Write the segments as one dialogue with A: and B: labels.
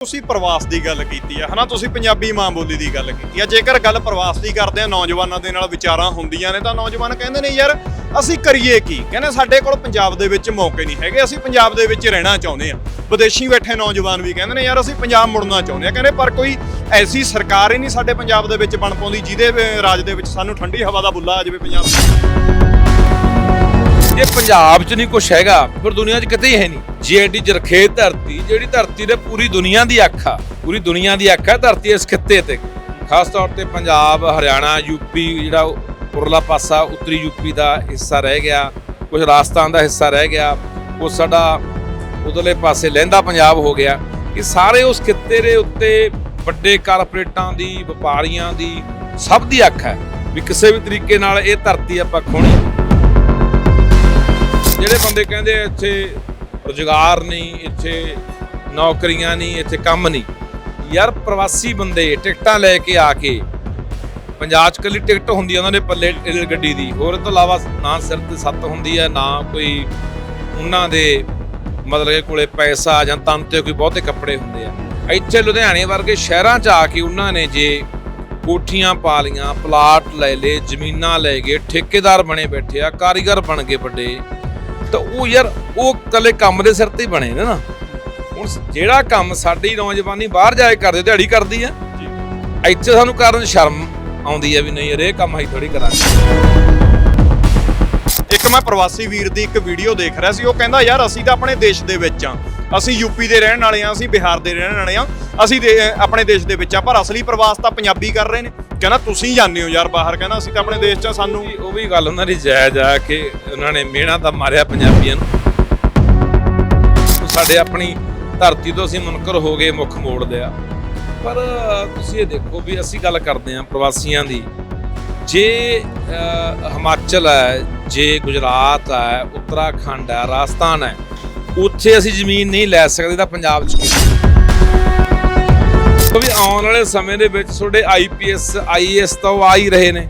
A: ਤੁਸੀਂ ਪ੍ਰਵਾਸ ਦੀ ਗੱਲ ਕੀਤੀ ਹੈ ਹਨਾ? ਤੁਸੀਂ ਪੰਜਾਬੀ ਮਾਂ ਬੋਲੀ ਦੀ ਗੱਲ ਕੀਤੀ ਆ। ਜੇਕਰ ਗੱਲ ਪ੍ਰਵਾਸ ਦੀ ਕਰਦੇ ਆ, ਨੌਜਵਾਨਾਂ ਦੇ ਨਾਲ ਵਿਚਾਰਾਂ ਹੁੰਦੀਆਂ ਨੇ ਤਾਂ ਨੌਜਵਾਨ ਕਹਿੰਦੇ ਨੇ, ਯਾਰ, ਅਸੀਂ ਕਰੀਏ ਕੀ? ਕਹਿੰਦੇ, ਸਾਡੇ ਕੋਲ ਪੰਜਾਬ ਦੇ ਵਿੱਚ ਮੌਕੇ ਨਹੀਂ ਹੈਗੇ, ਅਸੀਂ ਪੰਜਾਬ ਦੇ ਵਿੱਚ ਰਹਿਣਾ ਚਾਹੁੰਦੇ ਆ। ਵਿਦੇਸ਼ੀ ਬੈਠੇ ਨੌਜਵਾਨ ਵੀ ਕਹਿੰਦੇ ਨੇ, ਯਾਰ, ਅਸੀਂ ਪੰਜਾਬ ਮੁੜਨਾ ਚਾਹੁੰਦੇ ਆ। ਕਹਿੰਦੇ, ਪਰ ਕੋਈ ਐਸੀ ਸਰਕਾਰ ਹੀ ਨਹੀਂ ਸਾਡੇ ਪੰਜਾਬ ਦੇ ਵਿੱਚ ਬਣ ਪਾਉਂਦੀ, ਜਿਹਦੇ ਰਾਜ ਦੇ ਵਿੱਚ ਸਾਨੂੰ ਠੰਡੀ ਹਵਾ ਦਾ ਬੁੱਲਾ ਆ ਜਾਵੇ ਪੰਜਾਬ
B: ਜੇ ਪੰਜਾਬ 'ਚ ਨਹੀਂ ਕੁਝ ਹੈਗਾ, ਫਿਰ ਦੁਨੀਆ 'ਚ ਕਿਤੇ ਹੀ ਹੈ ਨਹੀਂ। ਜੀਆਈਟੀ ਜਰਖੇ ਧਰਤੀ, ਜਿਹੜੀ ਧਰਤੀ ਦੇ ਪੂਰੀ ਦੁਨੀਆ ਦੀ ਅੱਖ ਆ, ਪੂਰੀ ਦੁਨੀਆ ਦੀ ਅੱਖ ਆ, ਧਰਤੀ ਇਸ ਖਿੱਤੇ ਤੇ। ਖਾਸ ਤੌਰ ਤੇ ਪੰਜਾਬ, ਹਰਿਆਣਾ ਯੂਪੀ ਜਿਹੜਾ ਉਰਲਾ ਪਾਸਾ, ਉੱਤਰੀ ਯੂਪੀ ਦਾ ਹਿੱਸਾ ਰਹਿ ਗਿਆ ਕੁਝ ਰਾਜਸਥਾਨ ਦਾ ਹਿੱਸਾ ਰਹਿ ਗਿਆ ਉਹ ਸਾਡਾ ਉਧਰਲੇ ਪਾਸੇ ਲਹਿੰਦਾ ਪੰਜਾਬ ਹੋ ਗਿਆ। ਇਹ ਸਾਰੇ ਉਸ ਖਿੱਤੇ ਦੇ ਉੱਤੇ ਵੱਡੇ ਕਾਰਪੋਰੇਟਾਂ ਦੀ, ਵਪਾਰੀਆਂ ਦੀ ਸਭ ਦੀ ਅੱਖ ਹੈ। ਵੀ ਕਿਸੇ ਵੀ ਤਰੀਕੇ ਨਾਲ ਇਹ ਧਰਤੀ ਆਪਾਂ ਖੋਣੀ ਜਿਹੜੇ ਬੰਦੇ ਕਹਿੰਦੇ ਇੱਥੇ ਰੁਜ਼ਗਾਰ ਨਹੀਂ, ਇੱਥੇ ਨੌਕਰੀਆਂ ਨਹੀਂ, ਇੱਥੇ ਕੰਮ ਨਹੀਂ। ਯਾਰ ਪ੍ਰਵਾਸੀ ਬੰਦੇ ਟਿਕਟਾਂ ਲੈ ਕੇ ਆ ਕੇ ਪੰਜਾਬ 'ਚ ਕੱਲੀ ਟਿਕਟ ਹੁੰਦੀ ਆ, ਉਹਨਾਂ ਦੇ ਪੱਲੇ ਰੇਲ ਗੱਡੀ ਦੀ। ਹੋਰ ਤੋਂ ਇਲਾਵਾ ਨਾ ਸਿਰ ਤੇ ਸੱਤ ਹੁੰਦੀ ਆ, ਨਾ ਕੋਈ ਉਹਨਾਂ ਦੇ ਮਤਲਬ ਕੋਲੇ ਪੈਸਾ ਜਾਂ ਤਨ ਤੇ ਕੋਈ ਬਹੁਤੇ ਕੱਪੜੇ ਹੁੰਦੇ ਆ। ਇੱਥੇ ਲੁਧਿਆਣੇ ਵਰਗੇ ਸ਼ਹਿਰਾਂ 'ਚ ਆ ਕੇ ਉਹਨਾਂ ਨੇ ਜੇ ਕੋਠੀਆਂ ਪਾ ਲੀਆਂ ਪਲਾਟ ਲੈ ਲਏ, ਜ਼ਮੀਨਾਂ ਲੈ ਗਏ, ਠੇਕੇਦਾਰ ਬਣੇ ਬੈਠੇ ਆ, ਕਾਰੀਗਰ ਬਣ ਗਏ ਵੱਡੇ। ਤਾਂ ਉਹ ਯਾਰ ਉਹ ਕੱਲੇ ਕੰਮ ਦੇ ਸਿਰ ਤੇ ਹੀ ਬਣੇ ਨੇ ਨਾ। ਹੁਣ ਜਿਹੜਾ ਕੰਮ ਸਾਡੀ ਨੌਜਵਾਨੀ ਬਾਹਰ ਜਾ ਕੇ ਕਰਦੇ ਦਿਹਾੜੀ ਕਰਦੀ ਆ।
A: ਜੀ।
B: ਇੱਥੇ ਸਾਨੂੰ ਕਰਨ ਸ਼ਰਮ ਆਉਂਦੀ ਆ ਵੀ ਨਹੀਂ ਯਾਰ ਇਹ ਕੰਮ ਅਸੀਂ ਥੋੜੀ ਕਰਾਂਗੇ।
A: ਇੱਕ ਮੈਂ ਪ੍ਰਵਾਸੀ ਵੀਰ ਦੀ ਇੱਕ ਵੀਡੀਓ ਦੇਖ ਰਿਹਾ ਸੀ ਉਹ ਕਹਿੰਦਾ ਯਾਰ ਅਸੀਂ ਤਾਂ ਆਪਣੇ ਦੇਸ਼ ਦੇ ਵਿੱਚ ਆ। ਅਸੀਂ ਯੂਪੀ ਦੇ ਰਹਿਣ ਵਾਲੇ ਆ ਅਸੀਂ ਬਿਹਾਰ ਦੇ ਰਹਿਣ ਵਾਲੇ ਆ। ਅਸੀਂ ਆਪਣੇ ਦੇਸ਼ ਦੇ ਵਿੱਚ ਆ ਪਰ ਅਸਲੀ ਪ੍ਰਵਾਸ ਤਾਂ ਪੰਜਾਬੀ ਕਰ ਰਹੇ ਨੇ। ਕਹਿੰਦਾ ਤੁਸੀਂ ਜਾਂਦੇ ਹੋ ਯਾਰ ਬਾਹਰ ਕਹਿੰਦਾ ਅਸੀਂ ਤਾਂ ਆਪਣੇ ਦੇਸ਼ 'ਚ ਆ, ਸਾਨੂੰ
B: ਉਹ ਵੀ- ਉਹ ਵੀ ਗੱਲ ਉਹਨਾਂ ਦੀ ਜਾਇਜ਼ ਆ ਕਿ ਉਹਨਾਂ ਨੇ ਮਿਹਣਾ ਤਾਂ ਮਾਰਿਆ ਪੰਜਾਬੀਆਂ ਨੂੰ। ਸਾਡੇ ਆਪਣੀ ਧਰਤੀ ਤੋਂ ਅਸੀਂ ਮੁਨਕਰ ਹੋ ਗਏ ਮੁੱਖ ਮੋੜ ਲਿਆ ਪਰ ਤੁਸੀਂ ਇਹ ਦੇਖੋ ਵੀ ਅਸੀਂ ਗੱਲ ਕਰਦੇ ਹਾਂ ਪ੍ਰਵਾਸੀਆਂ ਦੀ। ਜੇ ਅਹ, ਹਿਮਾਚਲ ਹੈ ਜੇ ਗੁਜਰਾਤ ਹੈ ਉੱਤਰਾਖੰਡ ਹੈ ਰਾਜਸਥਾਨ ਹੈ ਉੱਥੇ ਅਸੀਂ ਜ਼ਮੀਨ ਨਹੀਂ ਲੈ ਸਕਦੇ ਤਾਂ ਪੰਜਾਬ 'ਚ ਕਿਵੇਂ ਕਿਉਂਕਿ ਆਉਣ ਵਾਲੇ ਸਮੇਂ ਦੇ ਵਿੱਚ ਤੁਹਾਡੇ ਆਈਪੀਐਸ ਆਈਏਐਸ ਤਾਂ ਉਹ ਆ ਹੀ ਰਹੇ ਨੇ।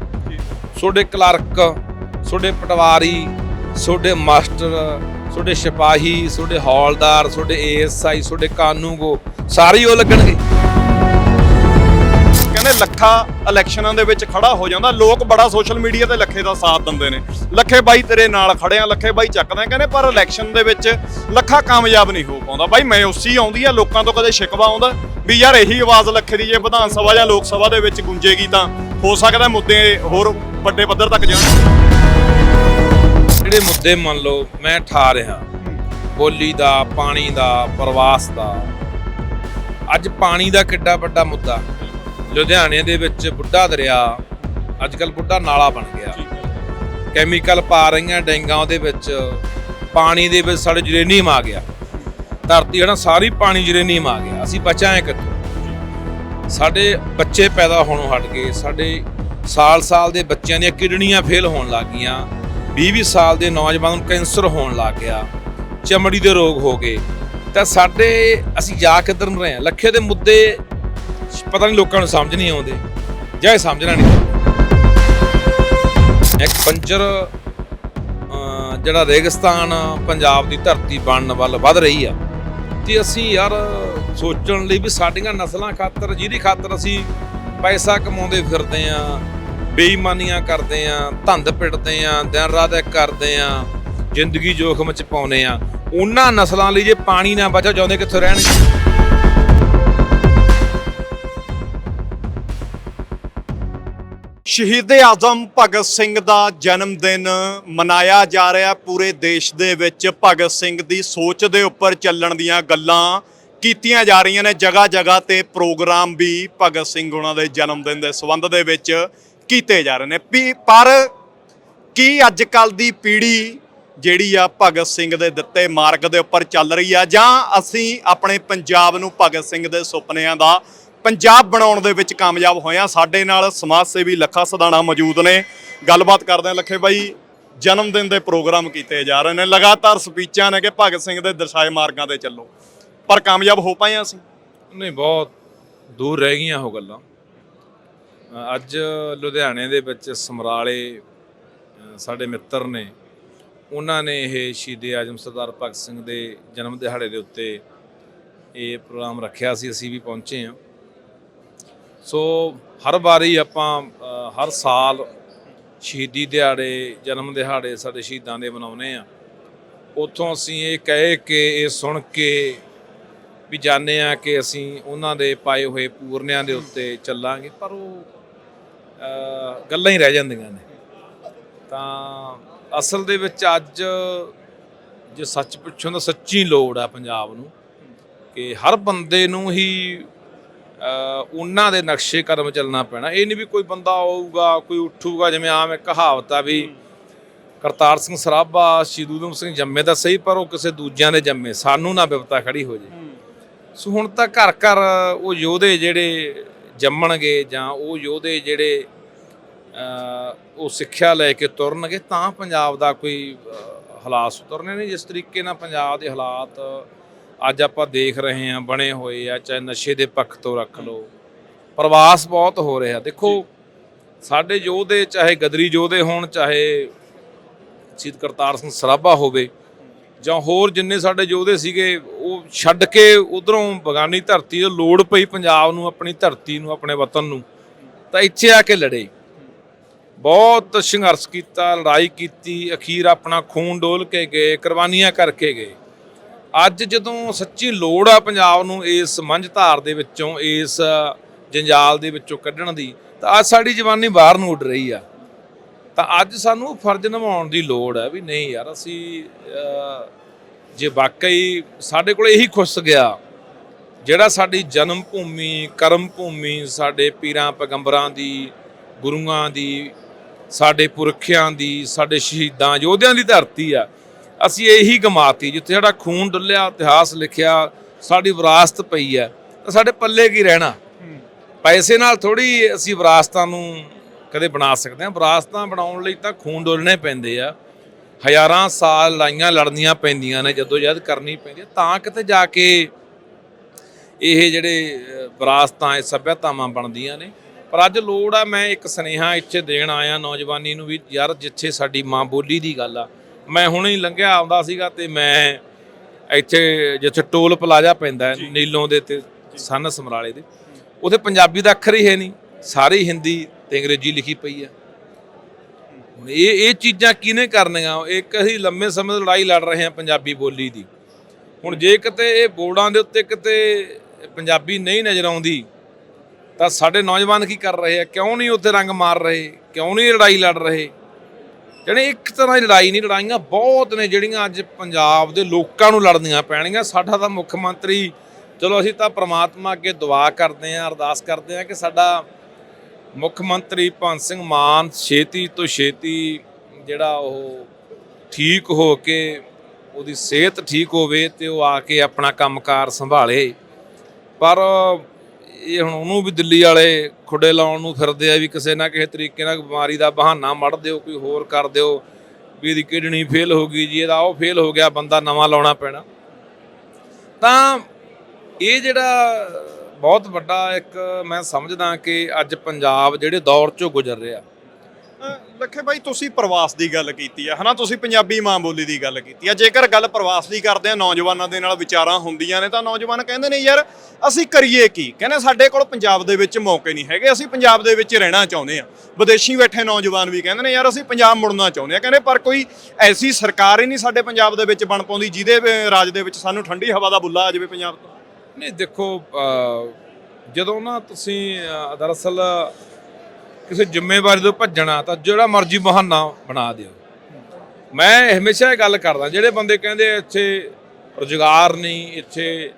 B: ਤੁਹਾਡੇ ਕਲਰਕ, ਤੁਹਾਡੇ ਪਟਵਾਰੀ, ਤੁਹਾਡੇ ਮਾਸਟਰ, ਤੁਹਾਡੇ ਸਿਪਾਹੀ, ਤੁਹਾਡੇ ਹੌਲਦਾਰ, ਤੁਹਾਡੇ ਏਐਸਆਈ ਤੁਹਾਡੇ ਕਾਨੂੰਗੋ, ਸਾਰੇ ਹੀ ਉਹ ਲੱਗਣਗੇ।
A: ਕਹਿੰਦੇ ਲੱਖਾ ਇਲੈਕਸ਼ਨਾਂ ਦੇ ਵਿੱਚ ਖੜਾ ਹੋ ਜਾਂਦਾ। ਲੋਕ ਬੜਾ ਸੋਸ਼ਲ ਮੀਡੀਆ ਤੇ ਲੱਖੇ ਦਾ ਸਾਥ ਦਿੰਦੇ ਨੇ। ਲੱਖੇ ਬਾਈ ਤੇਰੇ ਨਾਲ ਖੜਿਆ ਲੱਖੇ ਬਾਈ ਚੱਕਦਾ ਕਹਿੰਦੇ ਪਰ ਇਲੈਕਸ਼ਨ ਦੇ ਵਿੱਚ ਲੱਖਾ ਕਾਮਯਾਬ ਨਹੀਂ ਹੋ ਪਾਉਂਦਾ। ਬਾਈ ਮਾਯੂਸੀ ਆਉਂਦੀ ਆ, ਲੋਕਾਂ ਤੋਂ ਕਦੇ ਸ਼ਿਕਵਾ ਆਉਂਦਾ। ਵੀ ਯਾਰ ਇਹੀ ਆਵਾਜ਼ ਲੱਖੇ ਦੀ ਜੇ ਵਿਧਾਨ ਸਭਾ ਜਾਂ ਲੋਕ ਸਭਾ ਦੇ ਵਿੱਚ ਗੁੰਜੇਗੀ ਤਾਂ ਹੋ ਸਕਦਾ ਮੁੱਦੇ ਹੋਰ ਵੱਡੇ ਪੱਧਰ ਤੱਕ ਜਾਣ।
B: ਜਿਹੜੇ ਮੁੱਦੇ ਮੰਨ ਲਓ ਮੈਂ ਠਾ ਰਿਹਾ ਬੋਲੀ ਦਾ ਪਾਣੀ ਦਾ ਪ੍ਰਵਾਸ ਦਾ ਅੱਜ ਪਾਣੀ ਦਾ ਕਿੱਡਾ ਵੱਡਾ ਮੁੱਦਾ। ਲੁਧਿਆਣੇ ਦੇ ਵਿੱਚ ਬੁੱਢਾ ਦਰਿਆ ਅੱਜ ਕੱਲ ਬੁੱਢਾ ਨਾਲਾ ਬਣ ਗਿਆ। ਕੈਮੀਕਲ ਪਾ ਰਹੀਆਂ ਡੈਂਗਾਂ ਉਹਦੇ ਵਿੱਚ ਪਾਣੀ ਦੇ ਵਿੱਚ ਸਾਡੇ ਯੂਰੇਨੀਅਮ ਆ ਗਿਆ। ਧਰਤੀ ਜਿਹੜਾ ਸਾਰੀ ਪਾਣੀ ਯੂਰੇਨੀਅਮ ਆ ਗਿਆ ਅਸੀਂ ਬਚਾਏ ਕਿੱਥੋਂ? ਸਾਡੇ ਬੱਚੇ ਪੈਦਾ ਹੋਣੋਂ ਹਟ ਗਏ। ਸਾਡੇ ਸਾਲ-ਸਾਲ ਦੇ ਬੱਚਿਆਂ ਦੀਆਂ ਕਿਡਨੀਆਂ ਫੇਲ ਹੋਣ ਲੱਗ ਗਈਆਂ। 20-20 ਸਾਲ ਦੇ ਨੌਜਵਾਨ ਨੂੰ ਕੈਂਸਰ ਹੋਣ ਲੱਗ ਗਿਆ। ਚਮੜੀ ਦੇ ਰੋਗ ਹੋ ਗਏ। ਤਾਂ ਸਾਡੇ, ਅਸੀਂ ਜਾ ਕਿੱਧਰ ਨੂੰ ਰਹੇ ਹਾਂ? ਲੱਖੇ ਦੇ ਮੁੱਦੇ ਪਤਾ ਨਹੀਂ ਲੋਕਾਂ ਨੂੰ ਸਮਝ ਨਹੀਂ ਆਉਂਦੇ। ਜਾਂ ਇਹ ਸਮਝਣਾ ਨਹੀਂ ਚਾਹੁੰਦੇ। ਇੱਕ ਪੰਜਰ ਜਿਹੜਾ ਰੇਗਿਸਤਾਨ, ਪੰਜਾਬ ਦੀ ਧਰਤੀ ਬਣਨ ਵੱਲ ਵੱਧ ਰਹੀ ਆ। ਤੇ ਅਸੀਂ ਯਾਰ ਸੋਚਣ ਲਈ ਵੀ ਸਾਡੀਆਂ ਨਸਲਾਂ ਖਾਤਰ, ਜਿਹਦੀ ਖਾਤਰ ਅਸੀਂ ਪੈਸਾ ਕਮਾਉਂਦੇ ਫਿਰਦੇ ਆ, ਬੇਈਮਾਨੀਆਂ ਕਰਦੇ ਆ, ਧੰਦ ਪਿੱਟਦੇ ਆ, ਦਿਨ ਰਾਤ ਇੱਕ ਕਰਦੇ ਆ, ਜ਼ਿੰਦਗੀ ਜੋਖਮ ਚ ਪਾਉਨੇ ਆ। ਉਹਨਾਂ ਨਸਲਾਂ ਲਈ ਜੇ ਪਾਣੀ ਨਾ ਬਚਾ, ਚਾਹੁੰਦੇ ਕਿੱਥੋਂ ਰਹਿਣਗੇ?
A: ਸ਼ਹੀਦ ਆਜ਼ਮ ਭਗਤ ਸਿੰਘ ਦਾ ਜਨਮ ਦਿਨ ਮਨਾਇਆ ਜਾ ਰਿਹਾ ਪੂਰੇ ਦੇਸ਼ ਦੇ ਵਿੱਚ ਭਗਤ ਸਿੰਘ ਦੀ ਸੋਚ ਦੇ ਉੱਪਰ ਚੱਲਣ ਦੀਆਂ ਗੱਲਾਂ ਕੀਤੀਆਂ ਜਾ ਰਹੀਆਂ ਨੇ। ਜਗ੍ਹਾ ਜਗ੍ਹਾ ਤੇ ਪ੍ਰੋਗਰਾਮ ਵੀ ਭਗਤ ਸਿੰਘ ਉਹਨਾਂ ਦੇ ਜਨਮ ਦਿਨ ਦੇ ਸੰਬੰਧ ਦੇ ਵਿੱਚ ਕੀਤੇ ਜਾ ਰਹੇ ਨੇ। ਵੀ ਪਰ ਕੀ ਅੱਜ ਕੱਲ ਦੀ ਪੀੜ੍ਹੀ ਜਿਹੜੀ ਆ ਭਗਤ ਸਿੰਘ ਦੇ ਦਿੱਤੇ ਮਾਰਗ ਦੇ ਉੱਪਰ ਚੱਲ ਰਹੀ ਆ ਜਾਂ ਅਸੀਂ ਆਪਣੇ ਪੰਜਾਬ ਨੂੰ ਭਗਤ ਸਿੰਘ ਦੇ ਸੁਪਨਿਆਂ ਦਾ ਪੰਜਾਬ ਬਣਾਉਣ ਦੇ ਵਿੱਚ ਕਾਮਯਾਬ ਹੋਏ ਆ ਸਾਡੇ ਨਾਲ ਸਮਾਜ ਸੇਵੀ ਲੱਖਾ ਸਦਾਣਾ ਮੌਜੂਦ ਨੇ। ਗੱਲਬਾਤ ਕਰਦੇ ਆ ਲੱਖੇ ਬਾਈ, ਜਨਮ ਦਿਨ ਦੇ ਪ੍ਰੋਗਰਾਮ ਕੀਤੇ ਜਾ ਰਹੇ ਨੇ। ਲਗਾਤਾਰ ਸਪੀਚਾਂ ਨੇ ਕਿ ਭਗਤ ਸਿੰਘ ਦੇ ਦਰਸਾਏ ਮਾਰਗਾਂ ਤੇ ਚੱਲੋ। ਪਰ ਕਾਮਯਾਬ ਹੋ ਪਾਏ ਆ ਅਸੀਂ?
B: ਨਹੀਂ, ਬਹੁਤ ਦੂਰ ਰਹਿ ਗਈਆਂ ਉਹ ਗੱਲਾਂ। ਅੱਜ ਲੁਧਿਆਣੇ ਦੇ ਵਿੱਚ ਸਮਰਾਲੇ ਸਾਡੇ ਮਿੱਤਰ ਨੇ। ਉਹਨਾਂ ਨੇ ਇਹ ਸ਼ਹੀਦੇ ਆਜਮ ਸਰਦਾਰ ਭਗਤ ਸਿੰਘ ਦੇ ਜਨਮ ਦਿਹਾੜੇ ਦੇ ਉੱਤੇ ਇਹ ਪ੍ਰੋਗਰਾਮ ਰੱਖਿਆ ਸੀ। ਅਸੀਂ ਵੀ ਪਹੁੰਚੇ ਹਾਂ। ਸੋ ਹਰ ਵਾਰੀ ਆਪਾਂ ਹਰ ਸਾਲ ਸ਼ਹੀਦੀ ਦਿਹਾੜੇ, ਜਨਮ ਦਿਹਾੜੇ ਸਾਡੇ ਸ਼ਹੀਦਾਂ ਦੇ ਮਨਾਉਨੇ ਆ ਉੱਥੋਂ ਅਸੀਂ ਇਹ ਕਹਿ ਕੇ, ਇਹ ਸੁਣ ਕੇ ਵੀ ਜਾਣਦੇ ਆ ਕਿ ਅਸੀਂ ਉਹਨਾਂ ਦੇ ਪਾਏ ਹੋਏ ਪੂਰਨਿਆਂ ਦੇ ਉੱਤੇ ਚੱਲਾਂਗੇ, ਪਰ ਉਹ ਗੱਲਾਂ ਹੀ ਰਹਿ ਜਾਂਦੀਆਂ ਨੇ। ਤਾਂ ਅਸਲ ਦੇ ਵਿੱਚ ਅੱਜ ਜੇ ਸੱਚ ਪੁੱਛੋ ਤਾਂ ਸੱਚੀ ਲੋੜ ਆ ਪੰਜਾਬ ਨੂੰ ਕਿ ਹਰ ਬੰਦੇ ਨੂੰ ਹੀ ਉਹਨਾਂ ਦੇ ਨਕਸ਼ੇ ਕਦਮ ਚੱਲਣਾ ਪੈਣਾ। ਇਹ ਨਹੀਂ ਵੀ ਕੋਈ ਬੰਦਾ ਆਊਗਾ, ਕੋਈ ਉੱਠੂਗਾ, ਜਿਵੇਂ ਆਮ ਇੱਕ ਕਹਾਵਤ ਆ ਵੀ ਕਰਤਾਰ ਸਿੰਘ ਸਰਾਭਾ ਸ਼ਹੀਦ ਊਧਮ ਸਿੰਘ ਜੰਮੇ ਤਾਂ ਸਹੀ, ਪਰ ਉਹ ਕਿਸੇ ਦੂਜਿਆਂ ਦੇ ਜੰਮੇ। ਸਾਨੂੰ ਨਾ ਵਿਪਤਾ ਖੜੀ ਹੋ ਜੇ। ਸੋ ਹੁਣ ਤਾਂ ਘਰ ਘਰ ਉਹ ਯੋਧੇ ਜਿਹੜੇ ਜੰਮਣਗੇ ਜਾਂ ਉਹ ਯੋਧੇ ਜਿਹੜੇ ਉਹ ਸਿੱਖਿਆ ਲੈ ਕੇ ਤੁਰਨਗੇ, ਤਾਂ ਪੰਜਾਬ ਦਾ ਕੋਈ ਹਾਲਾਤ ਸੁਧਰਨੇ ਨੇ। ਜਿਸ ਤਰੀਕੇ ਨਾਲ ਪੰਜਾਬ ਦੇ ਹਾਲਾਤ ਅੱਜ ਆਪਾਂ ਦੇਖ ਰਹੇ ਹਾਂ ਬਣੇ ਹੋਏ ਆ ਚਾਹੇ ਨਸ਼ੇ ਦੇ ਪੱਖ ਤੋਂ ਰੱਖ ਲਓ। ਪ੍ਰਵਾਸ ਬਹੁਤ ਹੋ ਰਿਹਾ। ਦੇਖੋ ਸਾਡੇ ਯੋਧੇ ਚਾਹੇ ਗਦਰੀ ਯੋਧੇ ਹੋਣ ਚਾਹੇ ਸ਼ਹੀਦ ਕਰਤਾਰ ਸਿੰਘ ਸਰਾਭਾ ਹੋਵੇ ਜਾਂ ਹੋਰ ਜਿੰਨੇ ਸਾਡੇ ਯੋਧੇ ਸੀਗੇ ਉਹ ਛੱਡ ਕੇ ਉਧਰੋਂ ਬਗਾਨੀ ਧਰਤੀ ਤੋਂ ਲੋੜ ਪਈ ਪੰਜਾਬ ਨੂੰ ਆਪਣੀ ਧਰਤੀ ਨੂੰ ਆਪਣੇ ਵਤਨ ਨੂੰ ਤਾਂ ਇੱਥੇ ਆ ਕੇ ਲੜੇ। ਬਹੁਤ ਸੰਘਰਸ਼ ਕੀਤਾ ਲੜਾਈ ਕੀਤੀ ਅਖੀਰ ਆਪਣਾ ਖੂਨ ਡੋਲ ਕੇ ਗਏ ਕੁਰਬਾਨੀਆਂ ਕਰਕੇ ਗਏ। ਅੱਜ ਜਦੋਂ ਸੱਚੀ ਲੋੜ ਆ ਪੰਜਾਬ ਨੂੰ ਇਸ ਮੰਝਧਾਰ ਦੇ ਵਿੱਚੋਂ, ਇਸ ਜੰਜਾਲ ਦੇ ਵਿੱਚੋਂ ਕੱਢਣ ਦੀ, ਤਾਂ ਅੱਜ ਸਾਡੀ ਜਵਾਨੀ ਬਾਹਰ ਨੂੰ ਉੱਡ ਰਹੀ ਆ। ਤਾਂ ਅੱਜ ਸਾਨੂੰ ਫਰਜ਼ ਨਿਭਾਉਣ ਦੀ ਲੋੜ ਹੈ ਵੀ ਨਹੀਂ ਯਾਰ, ਅਸੀਂ ਜੇ ਵਾਕਈ ਸਾਡੇ ਕੋਲ ਇਹੀ ਖੁੱਸ ਗਿਆ, ਜਿਹੜਾ ਸਾਡੀ ਜਨਮ ਭੂਮੀ, ਕਰਮ ਭੂਮੀ, ਸਾਡੇ ਪੀਰਾਂ ਪੈਗੰਬਰਾਂ ਦੀ, ਗੁਰੂਆਂ ਦੀ, ਸਾਡੇ ਪੁਰਖਿਆਂ ਦੀ, ਸਾਡੇ ਸ਼ਹੀਦਾਂ, ਯੋਧਿਆਂ ਦੀ ਧਰਤੀ ਆ ਅਸੀਂ ਇਹੀ ਗਮਾਤੀ, ਜਿੱਥੇ ਸਾਡਾ ਖੂਨ ਡੁੱਲਿਆ, ਇਤਿਹਾਸ ਲਿਖਿਆ, ਸਾਡੀ ਵਿਰਾਸਤ ਪਈ ਹੈ, ਤਾਂ ਸਾਡੇ ਪੱਲੇ ਕੀ ਰਹਿਣਾ? ਪੈਸੇ ਨਾਲ ਥੋੜੀ ਅਸੀਂ ਵਿਰਾਸਤਾਂ ਨੂੰ ਕਦੇ ਬਣਾ ਸਕਦੇ ਹਾਂ। ਵਿਰਾਸਤਾਂ ਬਣਾਉਣ ਲਈ ਤਾਂ ਖੂਨ ਡੋਲਣੇ ਪੈਂਦੇ ਆ। ਹਜ਼ਾਰਾਂ ਸਾਲ ਲੜਾਈਆਂ ਲੜਨੀਆਂ ਪੈਂਦੀਆਂ ਨੇ, ਜਦੋਂ ਜਦ ਕਰਨੀ ਪੈਂਦੀ ਤਾਂ ਕਿਤੇ ਜਾ ਕੇ ਇਹ ਜਿਹੜੇ ਵਿਰਾਸਤਾਂ, ਇਹ ਸੱਭਿਅਤਾਵਾਂ ਬਣਦੀਆਂ ਨੇ। ਪਰ ਅੱਜ ਲੋੜ ਆ, ਮੈਂ ਇੱਕ ਸੁਨੇਹਾ ਇੱਥੇ ਦੇਣ ਆਇਆ ਨੌਜਵਾਨੀ ਨੂੰ ਵੀ, ਯਾਰ ਜਿੱਥੇ ਸਾਡੀ ਮਾਂ ਬੋਲੀ ਦੀ ਗੱਲ ਆ ਮੈਂ ਹੁਣੇ ਹੀ ਲੰਘਿਆ ਆਉਂਦਾ ਸੀਗਾ ਤੇ ਮੈਂ ਇੱਥੇ ਜਿੱਥੇ ਟੋਲ ਪਲਾਜ਼ਾ ਪੈਂਦਾ ਨੀਲੋਂ ਦੇ ਤੇ ਸਨ ਸਮਰਾਲੇ ਦੇ। ਉਹਦੇ ਪੰਜਾਬੀ ਦਾ ਅੱਖਰ ਹੀ ਹੈ ਨਹੀਂ। ਸਾਰੀ ਹਿੰਦੀ ਤੇ ਅੰਗਰੇਜ਼ੀ ਲਿਖੀ ਪਈ ਆ ਹੁਣ ਇਹ ਇਹ ਚੀਜ਼ਾਂ ਕਿਹਨੇ ਕਰਨੀਆਂ? ਇੱਕ ਅਸੀਂ ਲੰਮੇ ਸਮੇਂ ਤੋਂ ਲੜਾਈ ਲੜ ਰਹੇ ਹਾਂ ਪੰਜਾਬੀ ਬੋਲੀ ਦੀ। ਹੁਣ ਜੇ ਕਿਤੇ ਇਹ ਬੋਰਡਾਂ ਦੇ ਉੱਤੇ ਕਿਤੇ ਪੰਜਾਬੀ ਨਹੀਂ ਨਜ਼ਰ ਆਉਂਦੀ ਤਾਂ ਸਾਡੇ ਨੌਜਵਾਨ ਕੀ ਕਰ ਰਹੇ ਆ? ਕਿਉਂ ਨਹੀਂ ਉੱਥੇ ਰੰਗ ਮਾਰ ਰਹੇ? ਕਿਉਂ ਨਹੀਂ ਲੜਾਈ ਲੜ ਰਹੇ? ਜਿਹੜੇ ਇੱਕ ਤਰ੍ਹਾਂ ਦੀ ਲੜਾਈ ਨਹੀਂ, ਲੜਾਈਆਂ ਬਹੁਤ ਨੇ ਜਿਹੜੀਆਂ ਅੱਜ ਪੰਜਾਬ ਦੇ ਲੋਕਾਂ ਨੂੰ ਲੜਨੀਆਂ ਪੈਣਗੀਆਂ। ਸਾਡਾ ਤਾਂ ਮੁੱਖ ਮੰਤਰੀ, ਚਲੋ ਅਸੀਂ ਤਾਂ ਪ੍ਰਮਾਤਮਾ ਅੱਗੇ ਦੁਆ ਕਰਦੇ ਆਂ ਅਰਦਾਸ ਕਰਦੇ ਆਂ ਕਿ ਸਾਡਾ ਮੁੱਖ ਮੰਤਰੀ ਭਗਵੰਤ ਸਿੰਘ ਮਾਨ ਛੇਤੀ ਤੋਂ ਛੇਤੀ ਜਿਹੜਾ ਉਹ ਠੀਕ ਹੋ ਕੇ, ਉਹਦੀ ਸਿਹਤ ਠੀਕ ਹੋਵੇ ਤੇ ਉਹ ਆ ਕੇ ਆਪਣਾ ਕੰਮਕਾਰ ਸੰਭਾਲੇ। ਪਰ ਇਹ ਹੁਣ ਉਹਨੂੰ ਵੀ ਦਿੱਲੀ ਵਾਲੇ ਖੁੱਡੇ ਲਾਉਣ ਨੂੰ ਫਿਰਦੇ ਆ ਵੀ ਕਿਸੇ ਨਾ ਕਿਸੇ ਤਰੀਕੇ ਨਾਲ ਬਿਮਾਰੀ ਦਾ ਬਹਾਨਾ ਮੜ ਦਿਓ, ਕੋਈ ਹੋਰ ਕਰ ਦਿਓ, ਵੀ ਇਹਦੀ ਕਿਡਨੀ ਫੇਲ ਹੋ ਗਈ ਜੀ, ਇਹਦਾ ਉਹ ਫੇਲ ਹੋ ਗਿਆ, ਬੰਦਾ ਨਵਾਂ ਲਾਉਣਾ ਪੈਣਾ। ਤਾਂ ਇਹ ਜਿਹੜਾ ਬਹੁਤ ਵੱਡਾ ਇੱਕ ਮੈਂ ਸਮਝਦਾ ਕਿ ਅੱਜ ਪੰਜਾਬ ਜਿਹੜੇ ਦੌਰ ਚੋਂ ਗੁਜ਼ਰ ਰਿਹਾ
A: ਲੱਖੇ ਬਾਈ, ਤੁਸੀਂ ਪ੍ਰਵਾਸ ਦੀ ਗੱਲ ਕੀਤੀ ਆ, ਹਨਾ? ਤੁਸੀਂ ਪੰਜਾਬੀ ਮਾਂ ਬੋਲੀ ਦੀ ਗੱਲ ਕੀਤੀ ਆ। ਜੇਕਰ ਗੱਲ ਪ੍ਰਵਾਸ ਦੀ ਕਰਦੇ ਆ, ਨੌਜਵਾਨਾਂ ਦੇ ਨਾਲ ਵਿਚਾਰਾਂ ਹੁੰਦੀਆਂ ਨੇ, ਤਾਂ ਨੌਜਵਾਨ ਕਹਿੰਦੇ ਨੇ, ਯਾਰ, ਅਸੀਂ ਕਰੀਏ ਕੀ? ਕਹਿੰਦੇ, ਸਾਡੇ ਕੋਲ ਪੰਜਾਬ ਦੇ ਵਿੱਚ ਮੌਕੇ ਨਹੀਂ ਹੈਗੇ, ਅਸੀਂ ਪੰਜਾਬ ਦੇ ਵਿੱਚ ਰਹਿਣਾ ਚਾਹੁੰਦੇ ਆ। ਵਿਦੇਸ਼ੀ ਬੈਠੇ ਨੌਜਵਾਨ ਵੀ ਕਹਿੰਦੇ ਨੇ, ਯਾਰ, ਅਸੀਂ ਪੰਜਾਬ ਮੁੜਨਾ ਚਾਹੁੰਦੇ ਆ। ਕਹਿੰਦੇ, ਪਰ ਕੋਈ ਐਸੀ ਸਰਕਾਰ ਹੀ ਨਹੀਂ ਸਾਡੇ ਪੰਜਾਬ ਦੇ ਵਿੱਚ ਬਣ ਪਾਉਂਦੀ, ਜਿਹਦੇ ਰਾਜ ਦੇ ਵਿੱਚ ਸਾਨੂੰ ਠੰਡੀ ਹਵਾ ਦਾ ਬੁੱਲਾ ਆ ਜਾਵੇ ਪੰਜਾਬ ਤੋਂ?
B: ਨਹੀਂ, ਦੇਖੋ ਜਦੋਂ ਨਾ ਤੁਸੀਂ ਦਰਅਸਲ ਕਿਸੇ ਜ਼ਿੰਮੇਵਾਰੀ ਤੋਂ ਭੱਜਣਾ ਤਾਂ ਜਿਹੜਾ ਮਰਜ਼ੀ ਬਹਾਨਾ ਬਣਾ ਦਿਓ। ਮੈਂ ਹਮੇਸ਼ਾ ਇਹ ਗੱਲ ਕਰਦਾ, ਜਿਹੜੇ ਬੰਦੇ ਕਹਿੰਦੇ ਇੱਥੇ ਰੁਜ਼ਗਾਰ ਨਹੀਂ, ਇੱਥੇ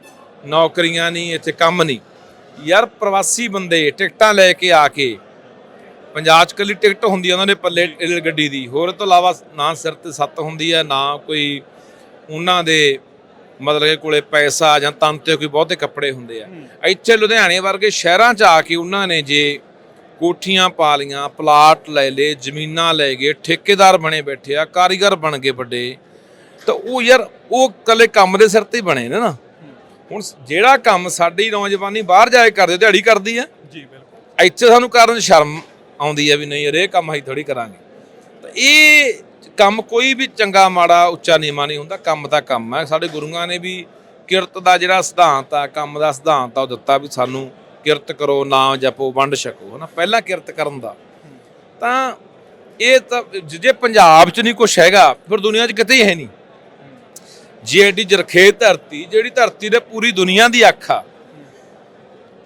B: ਨੌਕਰੀਆਂ ਨਹੀਂ, ਇੱਥੇ ਕੰਮ ਨਹੀਂ। ਯਾਰ ਪ੍ਰਵਾਸੀ ਬੰਦੇ ਟਿਕਟਾਂ ਲੈ ਕੇ ਆ ਕੇ ਪੰਜਾਬ 'ਚ ਕੱਲੀ ਟਿਕਟ ਹੁੰਦੀ ਆ ਉਹਨਾਂ ਦੇ ਪੱਲੇ ਰੇਲ ਗੱਡੀ ਦੀ। ਹੋਰ ਇਹ ਤੋਂ ਇਲਾਵਾ ਨਾ ਸਿਰ ਤੇ ਸੱਤ ਹੁੰਦੀ ਆ, ਨਾ ਕੋਈ ਉਹਨਾਂ ਦੇ ਮਤਲਬ ਕਿ ਕੋਲੇ ਪੈਸਾ ਜਾਂ ਤਨ ਤੇ ਕੋਈ ਬਹੁਤੇ ਕੱਪੜੇ ਹੁੰਦੇ ਆ। ਇੱਥੇ ਲੁਧਿਆਣੇ ਵਰਗੇ ਸ਼ਹਿਰਾਂ 'ਚ ਆ ਕੇ ਉਹਨਾਂ ਨੇ ਜੇ ਕੋਠੀਆਂ ਪਾ ਲੀਆਂ ਪਲਾਟ ਲੈ ਲਏ ਜ਼ਮੀਨਾਂ ਲੈ ਗਏ ਠੇਕੇਦਾਰ ਬਣੇ ਬੈਠੇ ਆ ਕਾਰੀਗਰ ਬਣ ਗਏ ਵੱਡੇ। ਤਾਂ ਉਹ ਯਾਰ ਉਹ ਕੱਲੇ ਕੰਮ ਦੇ ਸਿਰ ਤੇ ਹੀ ਬਣੇ ਨੇ ਨਾ। ਹੁਣ ਜਿਹੜਾ ਕੰਮ ਸਾਡੀ ਨੌਜਵਾਨੀ ਬਾਹਰ ਜਾ ਕੇ ਕਰਦੇ ਦਿਹਾੜੀ ਕਰਦੀ ਆ।
A: ਜੀ ਬਿਲਕੁਲ।
B: ਇੱਥੇ ਸਾਨੂੰ ਕਰਨ ਸ਼ਰਮ ਆਉਂਦੀ ਆ ਵੀ ਨਹੀਂ ਯਾਰ ਇਹ ਕੰਮ ਅਸੀਂ ਥੋੜੀ ਕਰਾਂਗੇ। ਤਾਂ ਇਹ ਕੰਮ ਕੋਈ ਵੀ ਚੰਗਾ ਮਾੜਾ ਉੱਚਾ ਨੀਵਾਂ ਨਹੀਂ ਹੁੰਦਾ ਕੰਮ ਤਾਂ ਕੰਮ ਹੈ ਸਾਡੇ ਗੁਰੂਆਂ ਨੇ ਵੀ ਕਿਰਤ ਦਾ ਜਿਹੜਾ ਸਿਧਾਂਤ ਆ ਕੰਮ ਦਾ ਸਿਧਾਂਤ ਆ ਉਹ ਦਿੱਤਾ ਵੀ ਸਾਨੂੰ ਕਿਰਤ ਕਰੋ, ਨਾਮ ਜਪੋ, ਵੰਡ ਛਕੋ, ਹਨਾ? ਪਹਿਲਾਂ ਕਿਰਤ ਕਰਨ ਦਾ। ਤਾਂ ਇਹ ਤਾਂ ਜੇ ਪੰਜਾਬ 'ਚ ਨਹੀਂ ਕੁਝ ਹੈਗਾ, ਫਿਰ ਦੁਨੀਆ 'ਚ ਕਿਤੇ ਹੀ ਹੈ ਨਹੀਂ। ਜੇ ਐਡੀ ਜਰਖੇ ਧਰਤੀ, ਜਿਹੜੀ ਧਰਤੀ ਦੇ ਪੂਰੀ ਦੁਨੀਆ ਦੀ ਅੱਖ ਆ,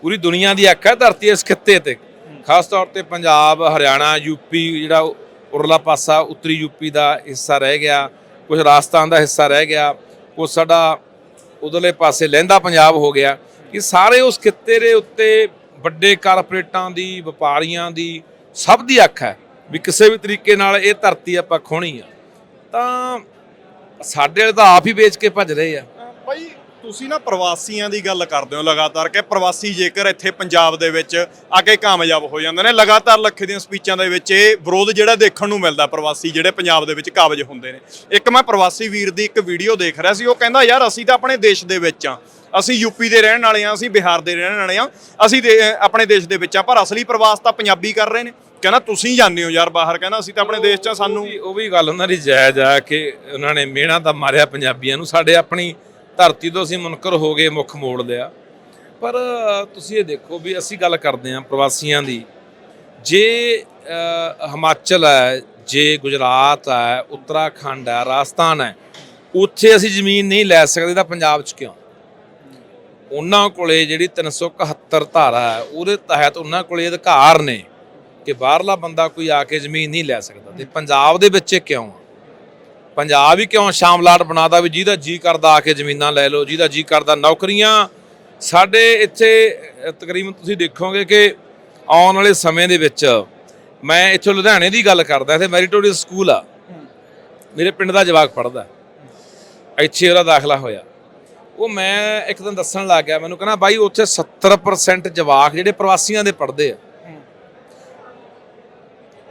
B: ਪੂਰੀ ਦੁਨੀਆ ਦੀ ਅੱਖ ਹੈ ਧਰਤੀ ਇਸ ਖਿੱਤੇ ਤੇ। ਖਾਸ ਤੌਰ ਤੇ ਪੰਜਾਬ, ਹਰਿਆਣਾ ਯੂਪੀ ਜਿਹੜਾ ਉਰਲਾ ਪਾਸਾ, ਉੱਤਰੀ ਯੂਪੀ ਦਾ ਹਿੱਸਾ ਰਹਿ ਗਿਆ ਕੁਝ ਰਾਜਸਥਾਨ ਦਾ ਹਿੱਸਾ ਰਹਿ ਗਿਆ ਕੁਝ ਸਾਡਾ ਉਧਰਲੇ ਪਾਸੇ ਲਹਿੰਦਾ ਪੰਜਾਬ ਹੋ ਗਿਆ। ਕਿ ਸਾਰੇ ਉਸ ਖਿੱਤੇ ਦੇ ਉੱਤੇ ਵੱਡੇ ਕਾਰਪੋਰੇਟਾਂ ਦੀ, ਵਪਾਰੀਆਂ ਦੀ ਸਭ ਦੀ ਅੱਖ ਹੈ ਵੀ ਕਿਸੇ ਵੀ ਤਰੀਕੇ ਨਾਲ ਇਹ ਧਰਤੀ ਆਪਾਂ ਖੋਣੀ ਆ। ਤਾਂ ਸਾਡੇ ਵਾਲੇ ਤਾਂ ਆਪ ਹੀ ਵੇਚ ਕੇ ਭੱਜ ਰਹੇ ਆ।
A: ਭਾਈ ਤੁਸੀਂ ਨਾ ਪ੍ਰਵਾਸੀਆਂ ਦੀ ਗੱਲ ਕਰਦੇ ਹੋ ਲਗਾਤਾਰ ਕਿ ਪ੍ਰਵਾਸੀ ਜੇਕਰ ਇੱਥੇ ਪੰਜਾਬ ਦੇ ਵਿੱਚ ਆ ਕੇ ਕਾਮਯਾਬ ਹੋ ਜਾਂਦੇ ਨੇ, ਲਗਾਤਾਰ ਲੱਖੇ ਦੀਆਂ ਸਪੀਚਾਂ ਦੇ ਵਿੱਚ ਇਹ ਵਿਰੋਧ ਜਿਹੜਾ ਦੇਖਣ ਨੂੰ ਮਿਲਦਾ ਪ੍ਰਵਾਸੀ ਜਿਹੜੇ ਪੰਜਾਬ ਦੇ ਵਿੱਚ ਕਾਬਜ ਹੁੰਦੇ ਨੇ। ਇੱਕ ਮੈਂ ਪ੍ਰਵਾਸੀ ਵੀਰ ਦੀ ਇੱਕ ਵੀਡੀਓ ਦੇਖ ਰਿਹਾ ਸੀ, ਉਹ ਕਹਿੰਦਾ, ਯਾਰ ਅਸੀਂ ਤਾਂ ਆਪਣੇ ਦੇਸ਼ ਦੇ ਵਿੱਚ ਆ। ਅਸੀਂ ਯੂਪੀ ਦੇ ਰਹਿਣ ਵਾਲੇ ਆ ਅਸੀਂ ਬਿਹਾਰ ਦੇ ਰਹਿਣ ਵਾਲੇ ਆ ਅਸੀਂ ਦੇ- ਆਪਣੇ ਦੇਸ਼ ਦੇ ਵਿੱਚ ਆ ਪਰ ਅਸਲੀ ਪ੍ਰਵਾਸ ਤਾਂ ਪੰਜਾਬੀ ਕਰ ਰਹੇ ਨੇ। ਕਹਿੰਦਾ, ਤੁਸੀਂ ਜਾਂਦੇ ਹੋ ਯਾਰ ਬਾਹਰ। ਕਹਿੰਦਾ, ਅਸੀਂ ਤਾਂ ਆਪਣੇ ਦੇਸ਼ 'ਚ ਸਾਨੂੰ
B: ਉਹ ਵੀ- ਗੱਲ ਉਹਨਾਂ ਦੀ ਜਾਇਜ਼ ਆ ਕਿ ਉਹਨਾਂ ਨੇ ਮਿਹਣਾ ਤਾਂ ਮਾਰਿਆ ਪੰਜਾਬੀਆਂ ਨੂੰ। ਸਾਡੇ ਆਪਣੀ ਧਰਤੀ ਤੋਂ ਅਸੀਂ ਮੁਨਕਰ ਹੋ ਗਏ, ਮੁੱਖ ਮੋੜ ਲਿਆ। ਪਰ ਤੁਸੀਂ ਇਹ ਦੇਖੋ ਵੀ ਅਸੀਂ ਗੱਲ ਕਰਦੇ ਹਾਂ ਪ੍ਰਵਾਸੀਆਂ ਦੀ। ਜੇ ਹਿਮਾਚਲ ਹੈ, ਜੇ ਗੁਜਰਾਤ ਹੈ, ਉੱਤਰਾਖੰਡ ਹੈ, ਰਾਜਸਥਾਨ ਹੈ, ਉੱਥੇ ਅਸੀਂ ਜ਼ਮੀਨ ਨਹੀਂ ਲੈ ਸਕਦੇ ਤਾਂ ਪੰਜਾਬ 'ਚ ਕਿਉਂ? ਉਹਨਾਂ ਕੋਲੇ ਜਿਹੜੀ 371 ਧਾਰਾ ਹੈ, ਉਹਦੇ ਤਹਿਤ ਉਹਨਾਂ ਕੋਲੇ ਅਧਿਕਾਰ ਨੇ ਕਿ ਬਾਹਰਲਾ ਬੰਦਾ ਕੋਈ ਆ ਕੇ ਜ਼ਮੀਨ ਨਹੀਂ ਲੈ ਸਕਦਾ। ਤੇ ਪੰਜਾਬ ਦੇ ਵਿੱਚ ਇਹ ਕਿਉਂ ਆ? ਪੰਜਾਬ ਹੀ ਕਿਉਂ ਸ਼ਾਮਲਾਟ ਬਣਾਦਾ ਵੀ ਜਿਹਦਾ ਜੀ ਕਰਦਾ ਆ ਕੇ ਜ਼ਮੀਨਾਂ ਲੈ ਲਓ, ਜਿਹਦਾ ਜੀ ਕਰਦਾ ਨੌਕਰੀਆਂ? ਸਾਡੇ ਇੱਥੇ ਤਕਰੀਬਨ ਤੁਸੀਂ ਦੇਖੋਗੇ ਕਿ ਆਉਣ ਵਾਲੇ ਸਮੇਂ ਦੇ ਵਿੱਚ ਮੈਂ ਇੱਥੇ ਲੁਧਿਆਣੇ ਦੀ ਗੱਲ ਕਰਦਾ, ਇੱਥੇ ਮੈਰੀਟੋਰੀਅਸ ਸਕੂਲ ਆ। ਮੇਰੇ ਪਿੰਡ ਦਾ ਜਵਾਕ ਪੜਦਾ ਇੱਥੇ ਉਹਦਾ ਦਾਖਲਾ ਹੋਇਆ। ਉਹ ਮੈਂ ਇੱਕ ਦਿਨ ਦੱਸਣ ਲੱਗ ਗਿਆ ਮੈਨੂੰ ਕਹਿੰਦਾ ਬਾਈ ਉੱਥੇ 70% ਜਵਾਕ ਜਿਹੜੇ ਪ੍ਰਵਾਸੀਆਂ ਦੇ ਪੜਦੇ ਆ।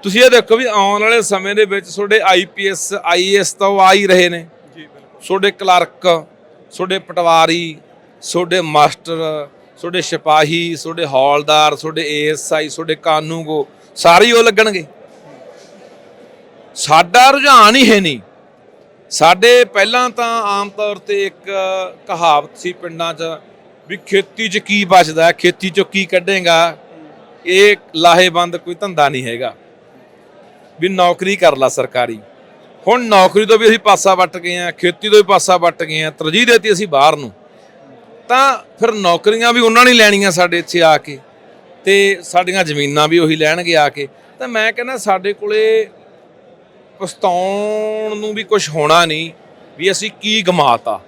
B: ਤੁਸੀਂ ਇਹ ਦੇਖੋ ਵੀ ਆਉਣ ਵਾਲੇ ਸਮੇਂ ਦੇ ਵਿੱਚ ਤੁਹਾਡੇ ਆਈਪੀਐਸ ਆਈਏਐਸ ਤਾਂ ਉਹ ਆ ਹੀ ਰਹੇ ਨੇ।
A: ਜੀ ਬਿਲਕੁਲ।
B: ਤੁਹਾਡੇ ਕਲਰਕ ਤੁਹਾਡੇ ਪਟਵਾਰੀ ਤੁਹਾਡੇ ਮਾਸਟਰ ਤੁਹਾਡੇ ਸਿਪਾਹੀ ਤੁਹਾਡੇ ਹੌਲਦਾਰ ਤੁਹਾਡੇ ਏਐਸਆਈ ਤੁਹਾਡੇ ਕਾਨੂੰਗੋ ਸਾਰੇ ਉਹ ਲੱਗਣਗੇ। ਸਾਡਾ ਰੁਝਾਨ ਹੀ ਹੈ ਨਹੀਂ। ਸਾਡੇ ਪਹਿਲਾਂ ਤਾਂ ਆਮ ਤੌਰ ਤੇ ਇੱਕ ਕਹਾਵਤ ਸੀ ਪਿੰਡਾਂ 'ਚ ਵੀ ਖੇਤੀ 'ਚ ਕੀ ਬਚਦਾ ਖੇਤੀ 'ਚੋਂ ਕੀ ਕੱਢੇਗਾ, ਇਹ ਲਾਹੇਬੰਦ ਕੋਈ ਧੰਦਾ ਨਹੀਂ ਹੈਗਾ। ਵੀ ਨੌਕਰੀ ਕਰ ਲਾ ਸਰਕਾਰੀ। ਹੁਣ ਨੌਕਰੀ ਤੋਂ ਵੀ ਅਸੀਂ ਪਾਸਾ ਵੱਟ ਗਏ ਆ ਖੇਤੀ ਤੋਂ ਵੀ ਪਾਸਾ ਵੱਟ ਗਏ ਆ ਤਰਜੀਹ ਦੇਤੀ ਅਸੀਂ ਬਾਹਰ ਨੂੰ। ਤਾਂ ਫਿਰ ਨੌਕਰੀਆਂ ਵੀ ਉਹਨਾਂ ਨੇ ਲੈਣੀਆਂ ਸਾਡੇ ਇੱਥੇ ਆ ਕੇ, ਤੇ ਸਾਡੀਆਂ ਜ਼ਮੀਨਾਂ ਵੀ ਉਹੀ ਲੈਣਗੇ ਆ ਕੇ। ਤਾਂ ਮੈਂ ਕਹਿੰਦਾ ਸਾਡੇ ਕੋਲੇ ਪਛਤਾਉਣ ਨੂੰ ਵੀ ਕੁਝ ਹੋਣਾ ਨਹੀਂ ਵੀ ਅਸੀਂ ਕੀ ਗਮਾਤਾ।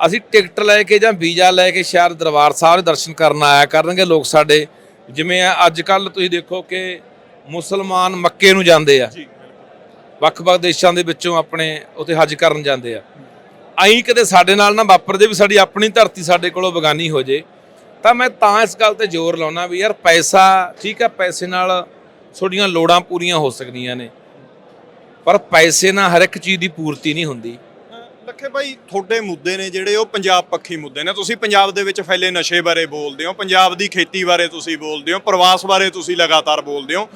B: ਅਸੀਂ ਟਿਕਟ ਲੈ ਕੇ ਜਾਂ ਵੀਜ਼ਾ ਲੈ ਕੇ ਸ਼ਾਇਦ ਦਰਬਾਰ ਸਾਹਿਬ ਦੇ ਦਰਸ਼ਨ ਕਰਨ ਆਇਆ ਕਰਨਗੇ ਲੋਕ ਸਾਡੇ। ਜਿਵੇਂ ਅੱਜ ਕੱਲ ਤੁਸੀਂ ਦੇਖੋ ਕਿ ਮੁਸਲਮਾਨ ਮੱਕੇ ਨੂੰ ਜਾਂਦੇ ਆ। ਵੱਖ-ਵੱਖ ਦੇਸ਼ਾਂ ਦੇ ਵਿੱਚੋਂ ਆਪਣੇ ਉੱਥੇ ਹੱਜ ਕਰਨ ਜਾਂਦੇ ਆ। ਆਈ ਕਦੇ ਸਾਡੇ ਨਾਲ ਨਾ ਵਾਪਰਦੇ ਵੀ ਸਾਡੀ ਆਪਣੀ ਧਰਤੀ ਸਾਡੇ ਕੋਲੋਂ ਬਗਾਨੀ ਹੋ ਜੇ। ਤਾਂ ਮੈਂ ਤਾਂ ਇਸ ਗੱਲ ਤੇ ਜ਼ੋਰ ਲਾਉਣਾ ਵੀ ਯਾਰ ਪੈਸਾ ਠੀਕ ਹੈ ਪੈਸੇ ਨਾਲ ਤੁਹਾਡੀਆਂ ਲੋੜਾਂ ਪੂਰੀਆਂ ਹੋ ਸਕਦੀਆਂ ਨੇ। ਪਰ ਪੈਸੇ ਨਾਲ ਹਰ ਇੱਕ ਚੀਜ਼ ਦੀ ਪੂਰਤੀ ਨਹੀਂ ਹੁੰਦੀ।
A: ਲੱਖੇ ਭਾਈ ਤੁਹਾਡੇ ਮੁੱਦੇ ਨੇ ਜਿਹੜੇ ਉਹ ਪੰਜਾਬ ਪੱਖੀ ਮੁੱਦੇ ਨੇ। ਤੁਸੀਂ ਪੰਜਾਬ ਦੇ ਵਿੱਚ ਫੈਲੇ ਨਸ਼ੇ ਬਾਰੇ ਬੋਲਦੇ ਹੋ ਪੰਜਾਬ ਦੀ ਖੇਤੀ ਬਾਰੇ ਤੁਸੀਂ ਬੋਲਦੇ ਹੋ ਪ੍ਰਵਾਸ ਬਾਰੇ ਤੁਸੀਂ ਲਗਾਤਾਰ ਬੋਲਦੇ ਹੋ।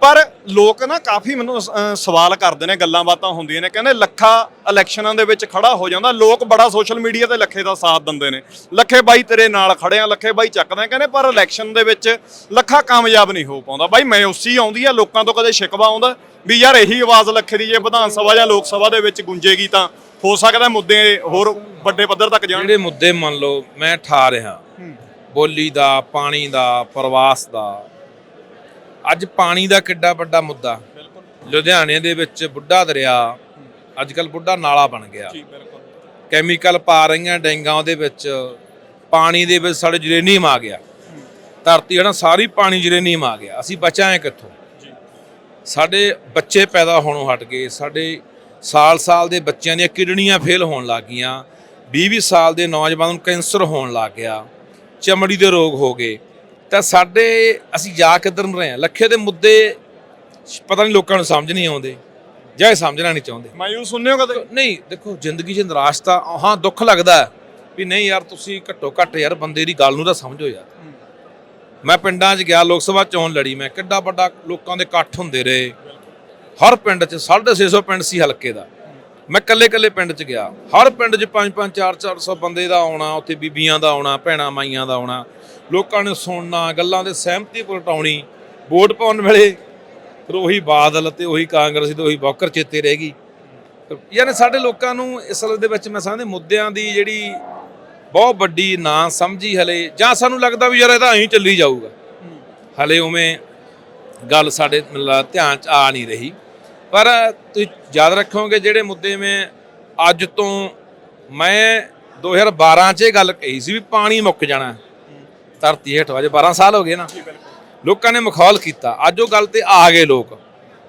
A: ਪਰ ਲੋਕ ਨਾ ਕਾਫੀ ਮੈਨੂੰ ਅ, ਸਵਾਲ ਕਰਦੇ ਨੇ ਗੱਲਾਂ ਬਾਤਾਂ ਹੁੰਦੀਆਂ ਨੇ ਕਹਿੰਦੇ ਲੱਖਾ ਇਲੈਕਸ਼ਨਾਂ ਦੇ ਵਿੱਚ ਖੜਾ ਹੋ ਜਾਂਦਾ ਲੋਕ ਬੜਾ ਸੋਸ਼ਲ ਮੀਡੀਆ ਤੇ ਲੱਖੇ ਦਾ ਸਾਥ ਦਿੰਦੇ ਨੇ। ਲੱਖੇ ਬਾਈ ਤੇਰੇ ਨਾਲ ਖੜੇ ਆ ਲੱਖੇ ਬਾਈ ਚੱਕਦੇ ਆ ਕਹਿੰਦੇ ਪਰ ਇਲੈਕਸ਼ਨ ਦੇ ਵਿੱਚ ਲੱਖਾ ਕਾਮਯਾਬ ਨਹੀਂ ਹੋ ਪਾਉਂਦਾ। ਬਾਈ ਮਾਯੂਸੀ ਆਉਂਦੀ ਆ ਲੋਕਾਂ ਤੋਂ ਕਦੇ ਸ਼ਿਕਵਾ ਆਉਂਦਾ। ਵੀ ਯਾਰ ਇਹੀ ਆਵਾਜ਼ ਲੱਖੇ ਦੀ ਜੇ ਵਿਧਾਨ ਸਭਾ ਜਾਂ ਲੋਕ ਸਭਾ ਦੇ ਵਿੱਚ ਗੁੰਜੇਗੀ ਤਾਂ ਹੋ ਸਕਦਾ ਮੁੱਦੇ ਹੋਰ ਵੱਡੇ ਪੱਧਰ ਤੱਕ ਜਾਣ।
B: ਜਿਹੜੇ ਮੁੱਦੇ ਮੰਨ ਲਓ ਮੈਂ ਠਾ ਰਿਹਾ। ਬੋਲੀ ਦਾ ਪਾਣੀ ਦਾ ਪ੍ਰਵਾਸ ਦਾ। ਅੱਜ ਪਾਣੀ ਦਾ ਕਿੱਡਾ ਵੱਡਾ ਮੁੱਦਾ। ਲੁਧਿਆਣੇ ਦੇ ਵਿੱਚ ਬੁੱਢਾ ਦਰਿਆ ਅੱਜ ਕੱਲ ਬੁੱਢਾ ਨਾਲਾ ਬਣ ਗਿਆ।
A: ਜੀ ਬਿਲਕੁਲ।
B: ਕੈਮੀਕਲ ਪਾ ਰਹੀਆਂ ਡੈਂਗਾਂ ਉਹਦੇ ਵਿੱਚ ਪਾਣੀ ਦੇ ਵਿੱਚ ਸਾਡੇ ਜਰੇਨੀਅਮ ਆ ਗਿਆ। ਧਰਤੀ ਹਨਾ ਸਾਰੀ ਪਾਣੀ ਜਰੇਨੀਅਮ ਆ ਗਿਆ। ਅਸੀਂ ਬਚਾਏ ਕਿੱਥੋਂ? ਸਾਡੇ ਬੱਚੇ ਪੈਦਾ ਹੋਣੋਂ ਹਟ ਗਏ। ਸਾਡੇ ਸਾਲ-ਸਾਲ ਦੇ ਬੱਚਿਆਂ ਦੀਆਂ ਕਿਡਨੀਆਂ ਫੇਲ ਹੋਣ ਲੱਗ ਗਈਆਂ। 20-20 ਸਾਲ ਦੇ ਨੌਜਵਾਨਾਂ ਨੂੰ ਕੈਂਸਰ ਹੋਣ ਲੱਗ ਗਿਆ। ਚਮੜੀ ਦੇ ਰੋਗ ਹੋ ਗਏ। ਤਾਂ ਸਾਡੇ ਅਸੀਂ ਜਾ ਕਿੱਧਰ ਨੂੰ ਰਹੇ ਹਾਂ। ਲੱਖੇ ਦੇ ਮੁੱਦੇ ਪਤਾ ਨਹੀਂ ਲੋਕਾਂ ਨੂੰ ਸਮਝ ਨਹੀਂ ਆਉਂਦੇ ਜਾਂ ਇਹ ਸਮਝਣਾ ਨਹੀਂ ਚਾਹੁੰਦੇ।
A: ਮਾਯੂਸ ਹੁੰਨੇ ਹੋ ਕਦੇ?
B: ਨਹੀਂ ਦੇਖੋ ਜ਼ਿੰਦਗੀ 'ਚ ਨਿਰਾਸ਼ ਤਾਂ ਹਾਂ ਦੁੱਖ ਲੱਗਦਾ ਵੀ ਨਹੀਂ ਯਾਰ ਤੁਸੀਂ ਘੱਟੋ ਘੱਟ ਯਾਰ ਬੰਦੇ ਦੀ ਗੱਲ ਨੂੰ ਤਾਂ ਸਮਝੋ ਯਾਰ। ਮੈਂ ਪਿੰਡਾਂ 'ਚ ਗਿਆ, ਲੋਕ ਸਭਾ ਚੋਣ ਲੜੀ ਮੈਂ, ਕਿੱਡਾ ਵੱਡਾ ਲੋਕਾਂ ਦੇ ਇਕੱਠ ਹੁੰਦੇ ਰਹੇ। ਹਰ ਪਿੰਡ 'ਚ 650 ਪਿੰਡ ਸੀ ਹਲਕੇ ਦਾ। ਮੈਂ ਕੱਲੇ ਕੱਲੇ ਪਿੰਡ 'ਚ ਗਿਆ। ਹਰ ਪਿੰਡ 'ਚ 5 5 4 400 ਬੰਦੇ ਦਾ ਆਉਣਾ, ਉੱਥੇ ਬੀਬੀਆਂ ਦਾ ਆਉਣਾ, ਭੈਣਾਂ, ਮਾਈਆਂ ਦਾ ਆਉਣਾ। ਲੋਕਾਂ ਨੇ ਸੁਣਨਾ, ਗੱਲਾਂ ਦੇ ਸਹਿਮਤੀ ਪ੍ਰਗਟਾਉਣੀ, ਵੋਟ ਪਾਉਣ ਵੇਲੇ ਫਿਰ ਉਹੀ ਬਾਦਲ ਤੇ ਉਹੀ ਕਾਂਗਰਸ ਤੇ ਉਹੀ ਬੌਕਰ ਚੇਤੇ ਰਹਿ ਗਈ। ਯਾਨੀ ਸਾਡੇ ਲੋਕਾਂ ਨੂੰ ਅਸਲ ਦੇ ਵਿੱਚ ਮੈਂ ਸਮਝਦੇ, ਮੁੱਦਿਆਂ ਦੀ ਜਿਹੜੀ ਬਹੁਤ ਵੱਡੀ ਨਾ ਸਮਝੀ ਹਲੇ, ਜਾਂ ਸਾਨੂੰ ਲੱਗਦਾ ਵੀ ਯਾਰ ਇਹ ਤਾਂ ਐਂ ਚੱਲੀ ਜਾਊਗਾ। ਹਲੇ ਉਵੇਂ ਗੱਲ ਸਾਡੇ ਮਤਲਬ ਧਿਆਨ ਚ ਆ ਨਹੀਂ ਰਹੀ। ਪਰ ਤੁਸੀਂ ਯਾਦ ਰੱਖੋਗੇ ਜਿਹੜੇ ਮੁੱਦੇ ਮੈਂ ਅੱਜ ਤੋਂ ਮੈਂ 2012 ਚ ਇਹ ਗੱਲ ਕਹੀ ਸੀ ਵੀ ਪਾਣੀ ਮੁੱਕ ਜਾਣਾ। ਧਰਤੀ ਹੇਠ ਅਜੇ 12 ਸਾਲ ਹੋ ਗਏ ਨਾ। ਲੋਕਾਂ ਨੇ ਮਖੌਲ ਕੀਤਾ। ਅੱਜ ਉਹ ਗੱਲ ਤੇ ਆ ਗਏ ਲੋਕ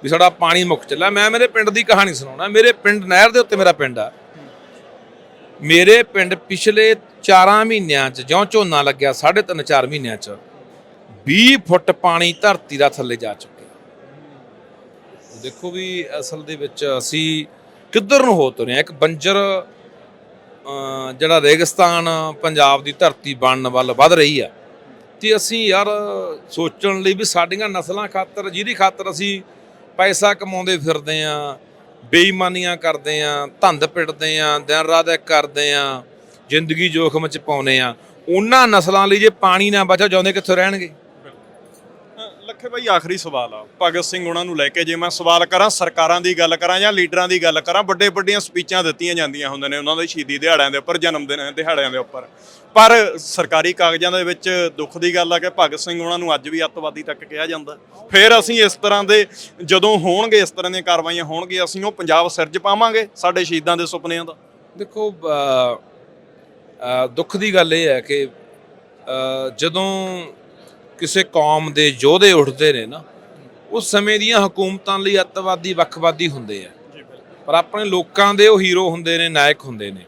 B: ਵੀ ਸਾਡਾ ਪਾਣੀ ਮੁੱਕ ਚੱਲਾ ਮੈਂ ਮੇਰੇ ਪਿੰਡ ਦੀ ਕਹਾਣੀ ਸੁਣਾਉਣਾ। ਮੇਰੇ ਪਿੰਡ ਨਹਿਰ ਦੇ ਉੱਤੇ ਮੇਰਾ ਪਿੰਡ ਆ। ਮੇਰੇ ਪਿੰਡ ਪਿਛਲੇ 4 ਮਹੀਨਿਆਂ ਚ ਜਿਉਂ ਝੋਨਾ ਲੱਗਿਆ 3.5 4 ਮਹੀਨਿਆਂ ਚ 20 ਫੁੱਟ ਪਾਣੀ ਧਰਤੀ ਦਾ ਥੱਲੇ ਜਾ ਚੁੱਕਿਆ। ਦੇਖੋ ਵੀ ਅਸਲ ਦੇ ਵਿੱਚ ਅਸੀਂ ਕਿੱਧਰ ਨੂੰ ਹੋ ਤੁਰੇ ਹਾਂ? ਇੱਕ ਬੰਜਰ ਜਿਹੜਾ ਰੇਗਿਸਤਾਨ ਪੰਜਾਬ ਦੀ ਧਰਤੀ ਬਣਨ ਵੱਲ ਵੱਧ ਰਹੀ ਆ। ਤੇ ਅਸੀਂ ਯਾਰ ਸੋਚਣ ਲਈ ਵੀ ਸਾਡੀਆਂ ਨਸਲਾਂ ਖਾਤਰ, ਜਿਹਦੀ ਖਾਤਰ ਅਸੀਂ ਪੈਸਾ ਕਮਾਉਂਦੇ ਫਿਰਦੇ ਆ ਬੇਈਮਾਨੀਆਂ ਕਰਦੇ ਆ, ਧੰਦ ਪਿੱਟਦੇ ਆ, ਦਿਨ ਰਾਤ ਇੱਕ ਕਰਦੇ ਆ, ਜ਼ਿੰਦਗੀ ਜੋਖਮ ਚ ਪਾਉਨੇ ਆ। ਉਹਨਾਂ ਨਸਲਾਂ ਲਈ ਜੇ ਪਾਣੀ ਨਾ ਬਚਾ ਜਾਂਦੇ ਕਿੱਥੋਂ ਰਹਿਣਗੇ?
A: ਲੱਖੇ ਭਾਈ ਆਖਰੀ ਸਵਾਲ ਆ। ਭਗਤ ਸਿੰਘ ਉਹਨਾਂ ਨੂੰ ਲੈ ਕੇ ਜੇ ਮੈਂ ਸਵਾਲ ਕਰਾਂ, ਸਰਕਾਰਾਂ ਦੀ ਗੱਲ ਕਰਾਂ ਜਾਂ ਲੀਡਰਾਂ ਦੀ ਗੱਲ ਕਰਾਂ ਵੱਡੇ ਵੱਡੀਆਂ ਸਪੀਚਾਂ ਦਿੱਤੀਆਂ ਜਾਂਦੀਆਂ ਹੁੰਦੀਆਂ ਨੇ ਉਹਨਾਂ ਦੇ ਸ਼ਹੀਦੀ ਦਿਹਾੜਿਆਂ ਦੇ ਉੱਪਰ, ਜਨਮ ਦਿਨ ਦਿਹਾੜਿਆਂ ਦੇ ਉੱਪਰ। ਪਰ ਸਰਕਾਰੀ ਕਾਗਜ਼ਾਂ ਦੇ ਵਿੱਚ ਦੁੱਖ ਦੀ ਗੱਲ ਆ ਕਿ ਭਗਤ ਸਿੰਘ ਉਹਨਾਂ ਨੂੰ ਅੱਜ ਵੀ ਅੱਤਵਾਦੀ ਤੱਕ ਕਿਹਾ ਜਾਂਦਾ। ਫਿਰ ਅਸੀਂ ਇਸ ਤਰ੍ਹਾਂ ਦੇ ਜਦੋਂ ਹੋਣਗੇ, ਇਸ ਤਰ੍ਹਾਂ ਦੀਆਂ ਕਾਰਵਾਈਆਂ ਹੋਣਗੀਆਂ, ਅਸੀਂ ਉਹ ਪੰਜਾਬ ਸਿਰਜ ਪਾਵਾਂਗੇ ਸਾਡੇ ਸ਼ਹੀਦਾਂ ਦੇ ਸੁਪਨਿਆਂ ਦਾ।
B: ਦੇਖੋ ਦੁੱਖ ਦੀ ਗੱਲ ਇਹ ਹੈ ਕਿ ਜਦੋਂ ਕਿਸੇ ਕੌਮ ਦੇ ਯੋਧੇ ਉੱਠਦੇ ਨੇ ਨਾ ਉਸ ਸਮੇਂ ਦੀਆਂ ਹਕੂਮਤਾਂ ਲਈ ਅੱਤਵਾਦੀ ਵੱਖਵਾਦੀ ਹੁੰਦੇ ਆ। ਪਰ ਆਪਣੇ ਲੋਕਾਂ ਦੇ ਉਹ ਹੀਰੋ ਹੁੰਦੇ ਨੇ ਨਾਇਕ ਹੁੰਦੇ ਨੇ।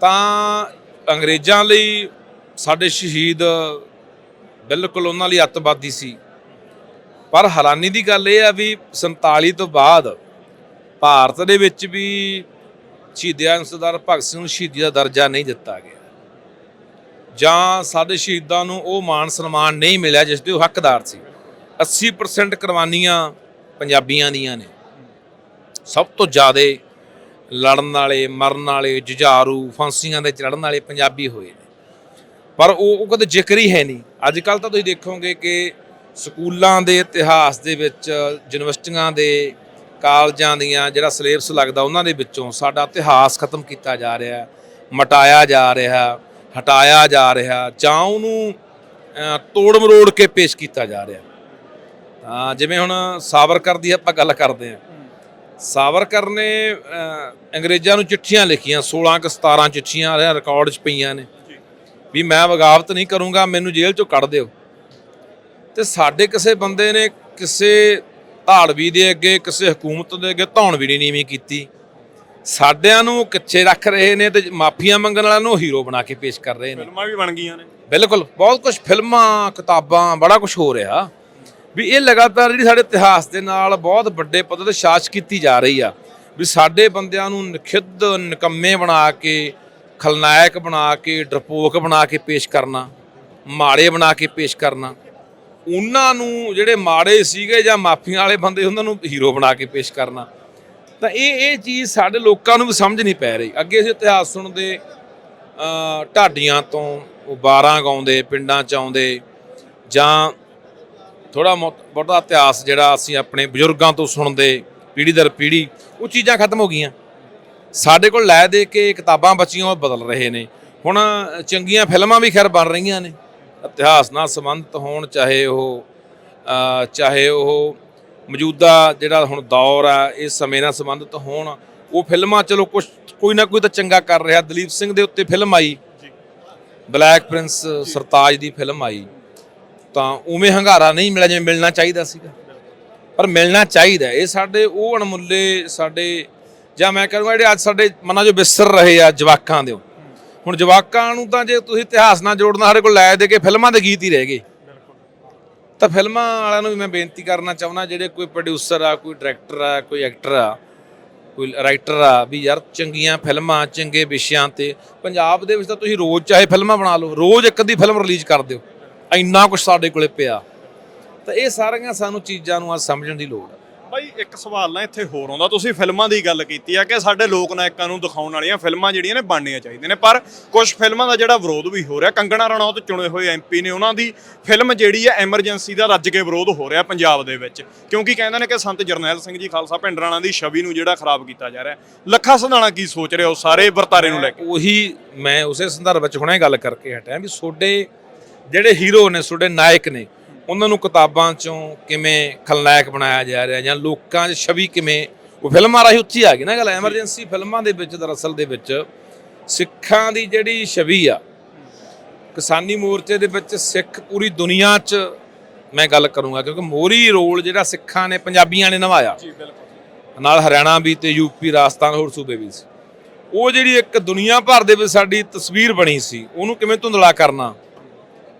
B: ਤਾਂ ਅੰਗਰੇਜ਼ਾਂ ਲਈ ਸਾਡੇ ਸ਼ਹੀਦ ਬਿਲਕੁਲ ਉਹਨਾਂ ਲਈ ਅੱਤਵਾਦੀ ਸੀ। ਪਰ ਹੈਰਾਨੀ ਦੀ ਗੱਲ ਇਹ ਆ ਵੀ 47 ਤੋਂ ਬਾਅਦ ਭਾਰਤ ਦੇ ਵਿੱਚ ਵੀ ਸ਼ਹੀਦਾਂ ਸਰਦਾਰ ਭਗਤ ਸਿੰਘ ਨੂੰ ਸ਼ਹੀਦੀ ਦਾ ਦਰਜਾ ਨਹੀਂ ਦਿੱਤਾ ਗਿਆ। ਜਾਂ ਸਾਡੇ ਸ਼ਹੀਦਾਂ ਨੂੰ ਉਹ ਮਾਣ ਸਨਮਾਨ ਨਹੀਂ ਮਿਲਿਆ ਜਿਸ ਦੇ ਉਹ ਹੱਕਦਾਰ ਸੀ। 80% ਕੁਰਬਾਨੀਆਂ ਪੰਜਾਬੀਆਂ ਦੀਆਂ ਨੇ। ਸਭ ਤੋਂ ਜ਼ਿਆਦਾ ਲੜਨ ਵਾਲੇ, ਮਰਨ ਵਾਲੇ, ਜੁਝਾਰੂ, ਫਾਂਸੀਆਂ ਦੇ ਚੜਨ ਵਾਲੇ ਪੰਜਾਬੀ ਹੋਏ ਨੇ। ਪਰ ਉਹ ਉਹ ਕਦੇ ਜ਼ਿਕਰ ਹੀ ਹੈ ਨਹੀਂ। ਅੱਜ ਕੱਲ ਤਾਂ ਤੁਸੀਂ ਦੇਖੋਗੇ ਕਿ ਸਕੂਲਾਂ ਦੇ ਇਤਿਹਾਸ ਦੇ ਵਿੱਚ, ਯੂਨੀਵਰਸਿਟੀਆਂ ਦੇ ਕਾਲਜਾਂ ਦੀਆਂ ਜਿਹੜਾ ਸਿਲੇਬਸ ਲੱਗਦਾ ਉਹਨਾਂ ਦੇ ਵਿੱਚੋਂ ਸਾਡਾ ਇਤਿਹਾਸ ਖਤਮ ਕੀਤਾ ਜਾ ਰਿਹਾ, ਮਟਾਇਆ ਜਾ ਰਿਹਾ। ਹਟਾਇਆ ਜਾ ਰਿਹਾ ਜਾਂ ਉਹਨੂੰ ਤੋੜ ਮਰੋੜ ਕੇ ਪੇਸ਼ ਕੀਤਾ ਜਾ ਰਿਹਾ। ਤਾਂ ਜਿਵੇਂ ਹੁਣ ਸਾਵਰਕਰ ਦੀ ਆਪਾਂ ਗੱਲ ਕਰਦੇ ਹਾਂ। ਸਾਵਰਕਰ ਨੇ ਅੰਗਰੇਜ਼ਾਂ ਨੂੰ ਚਿੱਠੀਆਂ ਲਿਖੀਆਂ 16 ਕਿ 17 ਚਿੱਠੀਆਂ ਰਿਕਾਰਡ 'ਚ ਪਈਆਂ ਨੇ। ਵੀ ਮੈਂ ਬਗਾਵਤ ਨਹੀਂ ਕਰੂੰਗਾ ਮੈਨੂੰ ਜੇਲ੍ਹ 'ਚੋਂ ਕੱਢ ਦਿਓ। ਤੇ ਸਾਡੇ ਕਿਸੇ ਬੰਦੇ ਨੇ ਕਿਸੇ ਧਾੜਵੀ ਦੇ ਅੱਗੇ ਕਿਸੇ ਹਕੂਮਤ ਦੇ ਅੱਗੇ ਧੌਣ ਵੀ ਨਹੀਂ ਨੀਵੀਂ ਕੀਤੀ। ਸਾਡਿਆਂ ਨੂੰ ਕਿੱਥੇ ਰੱਖ ਰਹੇ ਨੇ ਤੇ ਮਾਫੀਆਂ ਮੰਗਣ ਵਾਲਿਆਂ ਨੂੰ ਹੀਰੋ ਬਣਾ ਕੇ ਪੇਸ਼ ਕਰ ਰਹੇ ਨੇ।
A: ਫਿਲਮਾਂ ਵੀ ਬਣ ਗਈਆਂ ਨੇ।
B: ਬਿਲਕੁਲ ਬਹੁਤ ਕੁਝ ਫਿਲਮਾਂ ਕਿਤਾਬਾਂ ਬੜਾ ਕੁਝ ਹੋ ਰਿਹਾ। ਵੀ ਇਹ ਲਗਾਤਾਰ ਜਿਹੜੀ ਸਾਡੇ ਇਤਿਹਾਸ ਦੇ ਨਾਲ ਬਹੁਤ ਵੱਡੇ ਪੱਧਰ ਤੇ ਸਾਜ਼ ਕੀਤੀ ਜਾ ਰਹੀ ਆ ਵੀ ਸਾਡੇ ਬੰਦਿਆਂ ਨੂੰ ਨਖਿੱਧ ਨਿਕੰਮੇ ਬਣਾ ਕੇ ਖਲਨਾਇਕ ਬਣਾ ਕੇ ਡਰਪੋਕ ਬਣਾ ਕੇ ਪੇਸ਼ ਕਰਨਾ ਮਾੜੇ ਬਣਾ ਕੇ ਪੇਸ਼ ਕਰਨਾ ਉਹਨਾਂ ਨੂੰ ਜਿਹੜੇ ਮਾੜੇ ਸੀਗੇ ਜਾਂ ਮਾਫੀਆਂ ਵਾਲੇ ਬੰਦੇ ਉਹਨਾਂ ਨੂੰ ਹੀਰੋ ਬਣਾ ਕੇ ਪੇਸ਼ ਕਰਨਾ ਤਾਂ ਇਹ ਇਹ ਚੀਜ਼ ਸਾਡੇ ਲੋਕਾਂ ਨੂੰ ਵੀ ਸਮਝ ਨਹੀਂ ਪੈ ਰਹੀ। ਅੱਗੇ ਅਸੀਂ ਇਤਿਹਾਸ ਸੁਣਦੇ ਢਾਡੀਆਂ ਤੋਂ ਉਹ 12 ਗਾਉਂਦੇ, ਪਿੰਡਾਂ ਚ ਆਉਂਦੇ, ਜਾਂ ਥੋੜਾ ਬਹੁਤਾ ਇਤਿਹਾਸ ਜਿਹੜਾ ਅਸੀਂ ਆਪਣੇ ਬਜ਼ੁਰਗਾਂ ਤੋਂ ਸੁਣਦੇ, ਪੀੜ੍ਹੀ ਦਰ ਪੀੜ੍ਹੀ, ਉਹ ਚੀਜ਼ਾਂ ਖਤਮ ਹੋ ਗਈਆਂ। ਸਾਡੇ ਕੋਲ ਲੈ ਦੇ ਕੇ ਕਿਤਾਬਾਂ ਬਚੀਆਂ, ਉਹ ਬਦਲ ਰਹੇ ਨੇ। ਹੁਣ ਚੰਗੀਆਂ ਫਿਲਮਾਂ ਵੀ ਖੈਰ ਬਣ ਰਹੀਆਂ ਨੇ। ਇਤਿਹਾਸ ਨਾਲ ਸੰਬੰਧਿਤ ਹੋਣ, ਚਾਹੇ ਉਹ ਚਾਹੇ ਉਹ ਮੌਜੂਦਾ ਜਿਹੜਾ ਹੁਣ ਦੌਰ ਆ ਇਸ ਸਮੇਂ ਨਾਲ ਸੰਬੰਧਿਤ ਹੋਣ ਉਹ ਫਿਲਮਾਂ ਚਲੋ ਕੁਝ ਕੋਈ ਨਾ ਕੋਈ ਤਾਂ ਚੰਗਾ ਕਰ ਰਿਹਾ। ਦਲੀਪ ਸਿੰਘ ਦੇ ਉੱਤੇ ਫਿਲਮ ਆਈ। ਬਲੈਕ ਪ੍ਰਿੰਸ ਸਰਤਾਜ ਦੀ ਫਿਲਮ ਆਈ। ਤਾਂ ਉਵੇਂ ਹੰਗਾਰਾ ਨਹੀਂ ਮਿਲਿਆ ਜਿਵੇਂ ਮਿਲਣਾ ਚਾਹੀਦਾ ਸੀਗਾ। ਪਰ ਮਿਲਣਾ ਚਾਹੀਦਾ ਇਹ ਸਾਡੇ ਉਹ ਅਣਮੁੱਲੇ ਸਾਡੇ ਜਾਂ ਮੈਂ ਕਹੂੰਗਾ ਜਿਹੜੇ ਅੱਜ ਸਾਡੇ ਮਨਾਂ 'ਚੋਂ ਵਿਸਰ ਰਹੇ ਆ ਜਵਾਕਾਂ ਦੇ ਹੁਣ ਜਵਾਕਾਂ ਨੂੰ ਤਾਂ ਜੇ ਤੁਸੀਂ ਇਤਿਹਾਸ ਨਾਲ ਜੋੜਨਾ ਸਾਡੇ ਕੋਲ ਲੈ ਦੇ ਕੇ ਫਿਲਮਾਂ ਦੇ ਗੀਤ ਹੀ ਰਹਿ ਗਏ। ਤਾਂ ਫਿਲਮਾਂ ਵਾਲਿਆਂ ਨੂੰ ਵੀ ਮੈਂ ਬੇਨਤੀ ਕਰਨਾ ਚਾਹੁੰਦਾ, ਜਿਹੜੇ ਕੋਈ ਪ੍ਰੋਡਿਊਸਰ ਆ, ਕੋਈ ਡਾਇਰੈਕਟਰ ਆ, ਕੋਈ ਐਕਟਰ ਆ, ਕੋਈ ਰਾਈਟਰ ਆ, ਵੀ ਯਾਰ ਚੰਗੀਆਂ ਫਿਲਮਾਂ, ਚੰਗੇ ਵਿਸ਼ਿਆਂ ਤੇ ਪੰਜਾਬ ਦੇ ਵਿੱਚ ਤਾਂ ਤੁਸੀਂ ਰੋਜ਼ ਚਾਹੇ ਫਿਲਮਾਂ ਬਣਾ ਲਓ, ਰੋਜ਼ ਇੱਕ ਅੱਧੀ ਫਿਲਮ ਰਿਲੀਜ਼ ਕਰ ਦਿਓ। ਇੰਨਾ ਕੁਝ ਸਾਡੇ ਕੋਲੇ ਪਿਆ। ਤਾਂ ਇਹ ਸਾਰੀਆਂ ਸਾਨੂੰ ਚੀਜ਼ਾਂ ਨੂੰ ਅੱਜ ਸਮਝਣ ਦੀ ਲੋੜ ਹੈ
A: ਬਾਈ, ਇੱਕ ਸਵਾਲ ਨਾ ਇੱਥੇ ਹੋਰ ਆਉਂਦਾ। ਤੁਸੀਂ ਫਿਲਮਾਂ ਦੀ ਗੱਲ ਕੀਤੀ ਆ ਕਿ ਸਾਡੇ ਲੋਕ ਨਾਇਕਾਂ ਨੂੰ ਦਿਖਾਉਣ ਵਾਲੀਆਂ ਫਿਲਮਾਂ ਜਿਹੜੀਆਂ ਨੇ ਬਣਨੀਆਂ ਚਾਹੀਦੀਆਂ ਨੇ। ਪਰ ਕੁਝ ਫਿਲਮਾਂ ਦਾ ਜਿਹੜਾ ਵਿਰੋਧ ਵੀ ਹੋ ਰਿਹਾ, ਕੰਗਣਾ ਰਣੌਤ ਚੁਣੇ ਹੋਏ ਐਮਪੀ ਨੇ, ਉਹਨਾਂ ਦੀ ਫਿਲਮ ਜਿਹੜੀ ਹੈ ਐਮਰਜੈਂਸੀ ਦਾ ਰੱਜ ਕੇ ਵਿਰੋਧ ਹੋ ਰਿਹਾ ਪੰਜਾਬ ਦੇ ਵਿੱਚ। ਕਿਉਂਕਿ ਕਹਿੰਦੇ ਨੇ ਕਿ ਸੰਤ ਜਰਨੈਲ ਸਿੰਘ ਜੀ, ਖਾਲਸਾ ਪਿੰਡ ਰਾਣਾ ਦੀ ਛਵੀ ਨੂੰ ਜਿਹੜਾ ਖਰਾਬ ਕੀਤਾ ਜਾ ਰਿਹਾ ਲੱਖਾ ਸੰਧਾਣਾ ਕੀ ਸੋਚ ਰਿਹਾ ਉਹ ਸਾਰੇ ਵਰਤਾਰੇ ਨੂੰ ਲੈ ਕੇ?
B: ਉਹੀ, ਮੈਂ ਉਸੇ ਸੰਦਰਭ ਵਿੱਚ ਹੁਣੇ ਗੱਲ ਕਰਕੇ ਹਟਿਆ ਵੀ ਤੁਹਾਡੇ ਜਿਹੜੇ ਹੀਰੋ ਨੇ, ਤੁਹਾਡੇ ਨਾਇਕ ਨੇ ਉਹਨਾਂ ਨੂੰ ਕਿਤਾਬਾਂ ਚੋਂ ਕਿਵੇਂ ਖਲਨਾਇਕ ਬਣਾਇਆ ਜਾ ਰਿਹਾ ਜਾਂ ਲੋਕਾਂ 'ਚ ਛਵੀ ਕਿਵੇਂ ਉਹ ਫਿਲਮਾਂ ਰਾਹੀਂ ਉੱਚੀ ਆ ਗਈ ਨਾ ਗੱਲ ਐਮਰਜੈਂਸੀ ਫਿਲਮਾਂ ਦੇ ਵਿੱਚ ਦਰਅਸਲ ਦੇ ਵਿੱਚ ਸਿੱਖਾਂ ਦੀ ਜਿਹੜੀ ਛਵੀ ਆ ਕਿਸਾਨੀ ਮੋਰਚੇ ਦੇ ਵਿੱਚ ਸਿੱਖ ਪੂਰੀ ਦੁਨੀਆ 'ਚ ਮੈਂ ਗੱਲ ਕਰੂੰਗਾ ਕਿਉਂਕਿ ਮੋਰੀ ਰੋਲ ਜਿਹੜਾ ਸਿੱਖਾਂ ਨੇ ਪੰਜਾਬੀਆਂ ਨੇ ਨਿਭਾਇਆ।
A: ਜੀ ਬਿਲਕੁਲ।
B: ਨਾਲ ਹਰਿਆਣਾ ਵੀ ਤੇ ਯੂਪੀ ਰਾਜਸਥਾਨ ਹੋਰ ਸੂਬੇ ਵੀ ਸੀ। ਉਹ ਜਿਹੜੀ ਇੱਕ ਦੁਨੀਆ ਭਰ ਦੇ ਵਿੱਚ ਸਾਡੀ ਤਸਵੀਰ ਬਣੀ ਸੀ ਉਹਨੂੰ ਕਿਵੇਂ ਧੁੰਦਲਾ ਕਰਨਾ?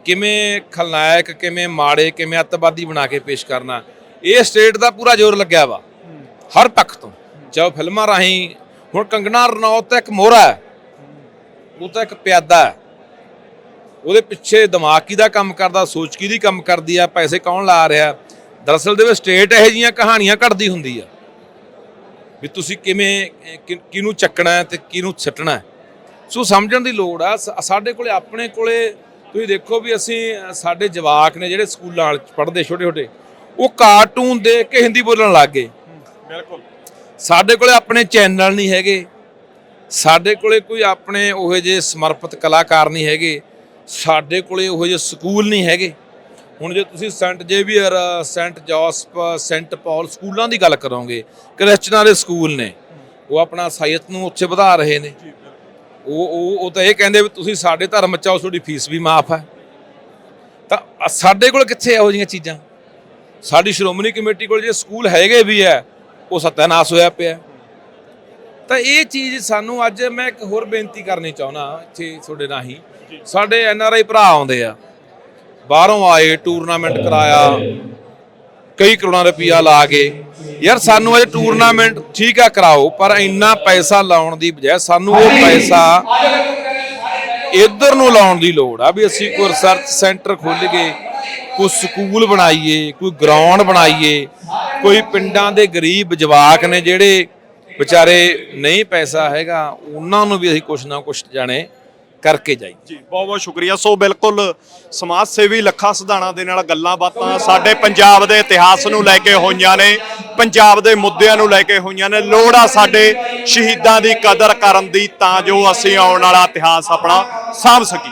B: ਕਿਵੇਂ ਖਲਨਾਇਕ, ਕਿਵੇਂ ਮਾੜੇ, ਕਿਵੇਂ ਅੱਤਵਾਦੀ ਬਣਾ ਕੇ ਪੇਸ਼ ਕਰਨਾ, ਇਹ ਸਟੇਟ ਦਾ ਪੂਰਾ ਜ਼ੋਰ ਲੱਗਿਆ ਵਾ। ਹਰ ਪੱਖ ਤੋਂ। ਚਾਹੇ ਫਿਲਮਾਂ ਰਾਹੀਂ, ਹੁਣ ਕੰਗਣਾ ਰਣੌਤ ਤਾਂ ਇੱਕ ਮੋਹਰਾ ਹੈ। ਉਹ ਤਾਂ ਇੱਕ ਪਿਆਦਾ ਹੈ। ਉਹਦੇ ਪਿੱਛੇ ਦਿਮਾਗ ਕਿਹਦਾ ਕੰਮ ਕਰਦਾ, ਸੋਚ ਦੀ ਕੰਮ ਕਰਦੀ ਆ, ਪੈਸੇ ਕੌਣ ਲਾ ਰਿਹਾ। ਦਰਅਸਲ ਦੇ ਵਿੱਚ ਸਟੇਟ ਇਹੋ ਜਿਹੀਆਂ ਕਹਾਣੀਆਂ ਘੜਦੀ ਹੁੰਦੀ ਆ। ਵੀ ਤੁਸੀਂ ਕਿਵੇਂ ਕਿਹਨੂੰ ਚੱਕਣਾ ਹੈ ਤੇ ਕਿਹਨੂੰ ਛੱਟਣਾ ਸੋ ਸਮਝਣ ਦੀ ਲੋੜ ਆ ਸਾਡੇ ਕੋਲੇ, ਆਪਣੇ ਕੋਲੇ ਤੁਸੀਂ ਦੇਖੋ ਵੀ ਅਸੀਂ ਸਾਡੇ ਜਵਾਕ ਨੇ ਜਿਹੜੇ ਸਕੂਲਾਂ ਵਾਲੇ ਪੜ੍ਹਦੇ ਛੋਟੇ ਛੋਟੇ ਉਹ ਕਾਰਟੂਨ ਦੇਖ ਕੇ ਹਿੰਦੀ ਬੋਲਣ ਲੱਗ ਗਏ।
A: ਬਿਲਕੁਲ।
B: ਸਾਡੇ ਕੋਲੇ ਆਪਣੇ ਚੈਨਲ ਨਹੀਂ ਹੈਗੇ। ਸਾਡੇ ਕੋਲੇ ਕੋਈ ਆਪਣੇ ਉਹੋ ਜਿਹੇ ਸਮਰਪਿਤ ਕਲਾਕਾਰ ਨਹੀਂ ਹੈਗੇ। ਸਾਡੇ ਕੋਲੇ ਉਹੋ ਜਿਹੇ ਸਕੂਲ ਨਹੀਂ ਹੈਗੇ। ਹੁਣ ਜੇ ਤੁਸੀਂ Saint Xavier Saint Joseph Saint Paul ਸਕੂਲਾਂ ਦੀ ਗੱਲ ਕਰੋਗੇ ਕ੍ਰਿਸਚਨਾਂ ਦੇ ਸਕੂਲ ਨੇ। ਉਹ ਆਪਣਾ ਸਾਹਿਤ ਨੂੰ ਉੱਚੇ ਵਧਾ ਰਹੇ ਨੇ। ਉਹ ਉਹ ਉਹ ਤਾਂ ਇਹ ਕਹਿੰਦੇ ਵੀ ਤੁਸੀਂ ਸਾਡੇ ਧਰਮ ਚ ਆਓ, ਤੁਹਾਡੀ ਫੀਸ ਵੀ ਮਾਫ ਹੈ। ਤਾਂ ਸਾਡੇ ਕੋਲ ਕਿੱਥੇ ਇਹੋ ਜਿਹੀਆਂ ਚੀਜ਼ਾਂ? ਸਾਡੀ ਸ਼੍ਰੋਮਣੀ ਕਮੇਟੀ ਕੋਲ ਜੇ ਸਕੂਲ ਹੈਗੇ ਵੀ ਹੈ, ਉਹ ਸਤਿਆਨਾਸ਼ ਹੋਇਆ ਪਿਆ। ਤਾਂ ਇਹ ਚੀਜ਼ ਸਾਨੂੰ ਅੱਜ ਮੈਂ ਇੱਕ ਹੋਰ ਬੇਨਤੀ ਕਰਨੀ ਚਾਹੁੰਦਾ ਇੱਥੇ ਤੁਹਾਡੇ ਰਾਹੀਂ। ਸਾਡੇ ਐਨ ਆਰ ਆਈ ਭਰਾ ਆਉਂਦੇ ਆ। ਬਾਹਰੋਂ ਆਏ ਟੂਰਨਾਮੈਂਟ ਕਰਾਇਆ, ਕਈ ਕਰੋੜਾਂ ਰੁਪਈਆ ਲਾ ਕੇ। ਯਾਰ ਸਾਨੂੰ ਇਹ ਟੂਰਨਾਮੈਂਟ ਠੀਕ ਆ ਕਰਾਓ ਪਰ ਇੰਨਾ ਪੈਸਾ ਲਾਉਣ ਦੀ ਬਜਾਏ ਸਾਨੂੰ ਉਹ ਪੈਸਾ ਇੱਧਰ ਨੂੰ ਲਾਉਣ ਦੀ ਲੋੜ ਆ ਵੀ ਅਸੀਂ ਕੋਈ ਰਿਸਰਚ ਸੈਂਟਰ ਖੋਲ੍ਹੀਏ ਕੋਈ ਸਕੂਲ ਬਣਾਈਏ ਕੋਈ ਗਰਾਊਂਡ ਬਣਾਈਏ ਕੋਈ ਪਿੰਡਾਂ ਦੇ ਗਰੀਬ ਜਵਾਕ ਨੇ ਜਿਹੜੇ ਵਿਚਾਰੇ ਨਹੀਂ ਪੈਸਾ ਹੈਗਾ ਉਹਨਾਂ ਨੂੰ ਵੀ ਅਸੀਂ ਕੁਛ ਨਾ ਕੁਛ ਜਾਣੇ ਕਰਕੇ ਜਾਈਏ
A: ਜੀ, ਬਹੁਤ ਬਹੁਤ ਸ਼ੁਕਰੀਆ। ਸੋ ਬਿਲਕੁਲ ਸਮਾਜ ਸੇਵੀ ਲੱਖਾ ਸਿਧਾਣਾ ਦੇ ਨਾਲ ਗੱਲਾਂ ਬਾਤਾਂ ਸਾਡੇ ਪੰਜਾਬ ਦੇ ਇਤਿਹਾਸ ਨੂੰ ਲੈ ਕੇ ਹੋਈਆਂ ਨੇ, ਪੰਜਾਬ ਦੇ ਮੁੱਦਿਆਂ ਨੂੰ ਲੈ ਕੇ ਹੋਈਆਂ ਨੇ। ਲੋੜ ਆ ਸਾਡੇ ਸ਼ਹੀਦਾਂ ਦੀ ਕਦਰ ਕਰਨ ਦੀ ਤਾਂ ਜੋ ਅਸੀਂ ਆਉਣ ਵਾਲਾ ਇਤਿਹਾਸ ਆਪਣਾ ਸਾਂਭ ਸਕੀਏ।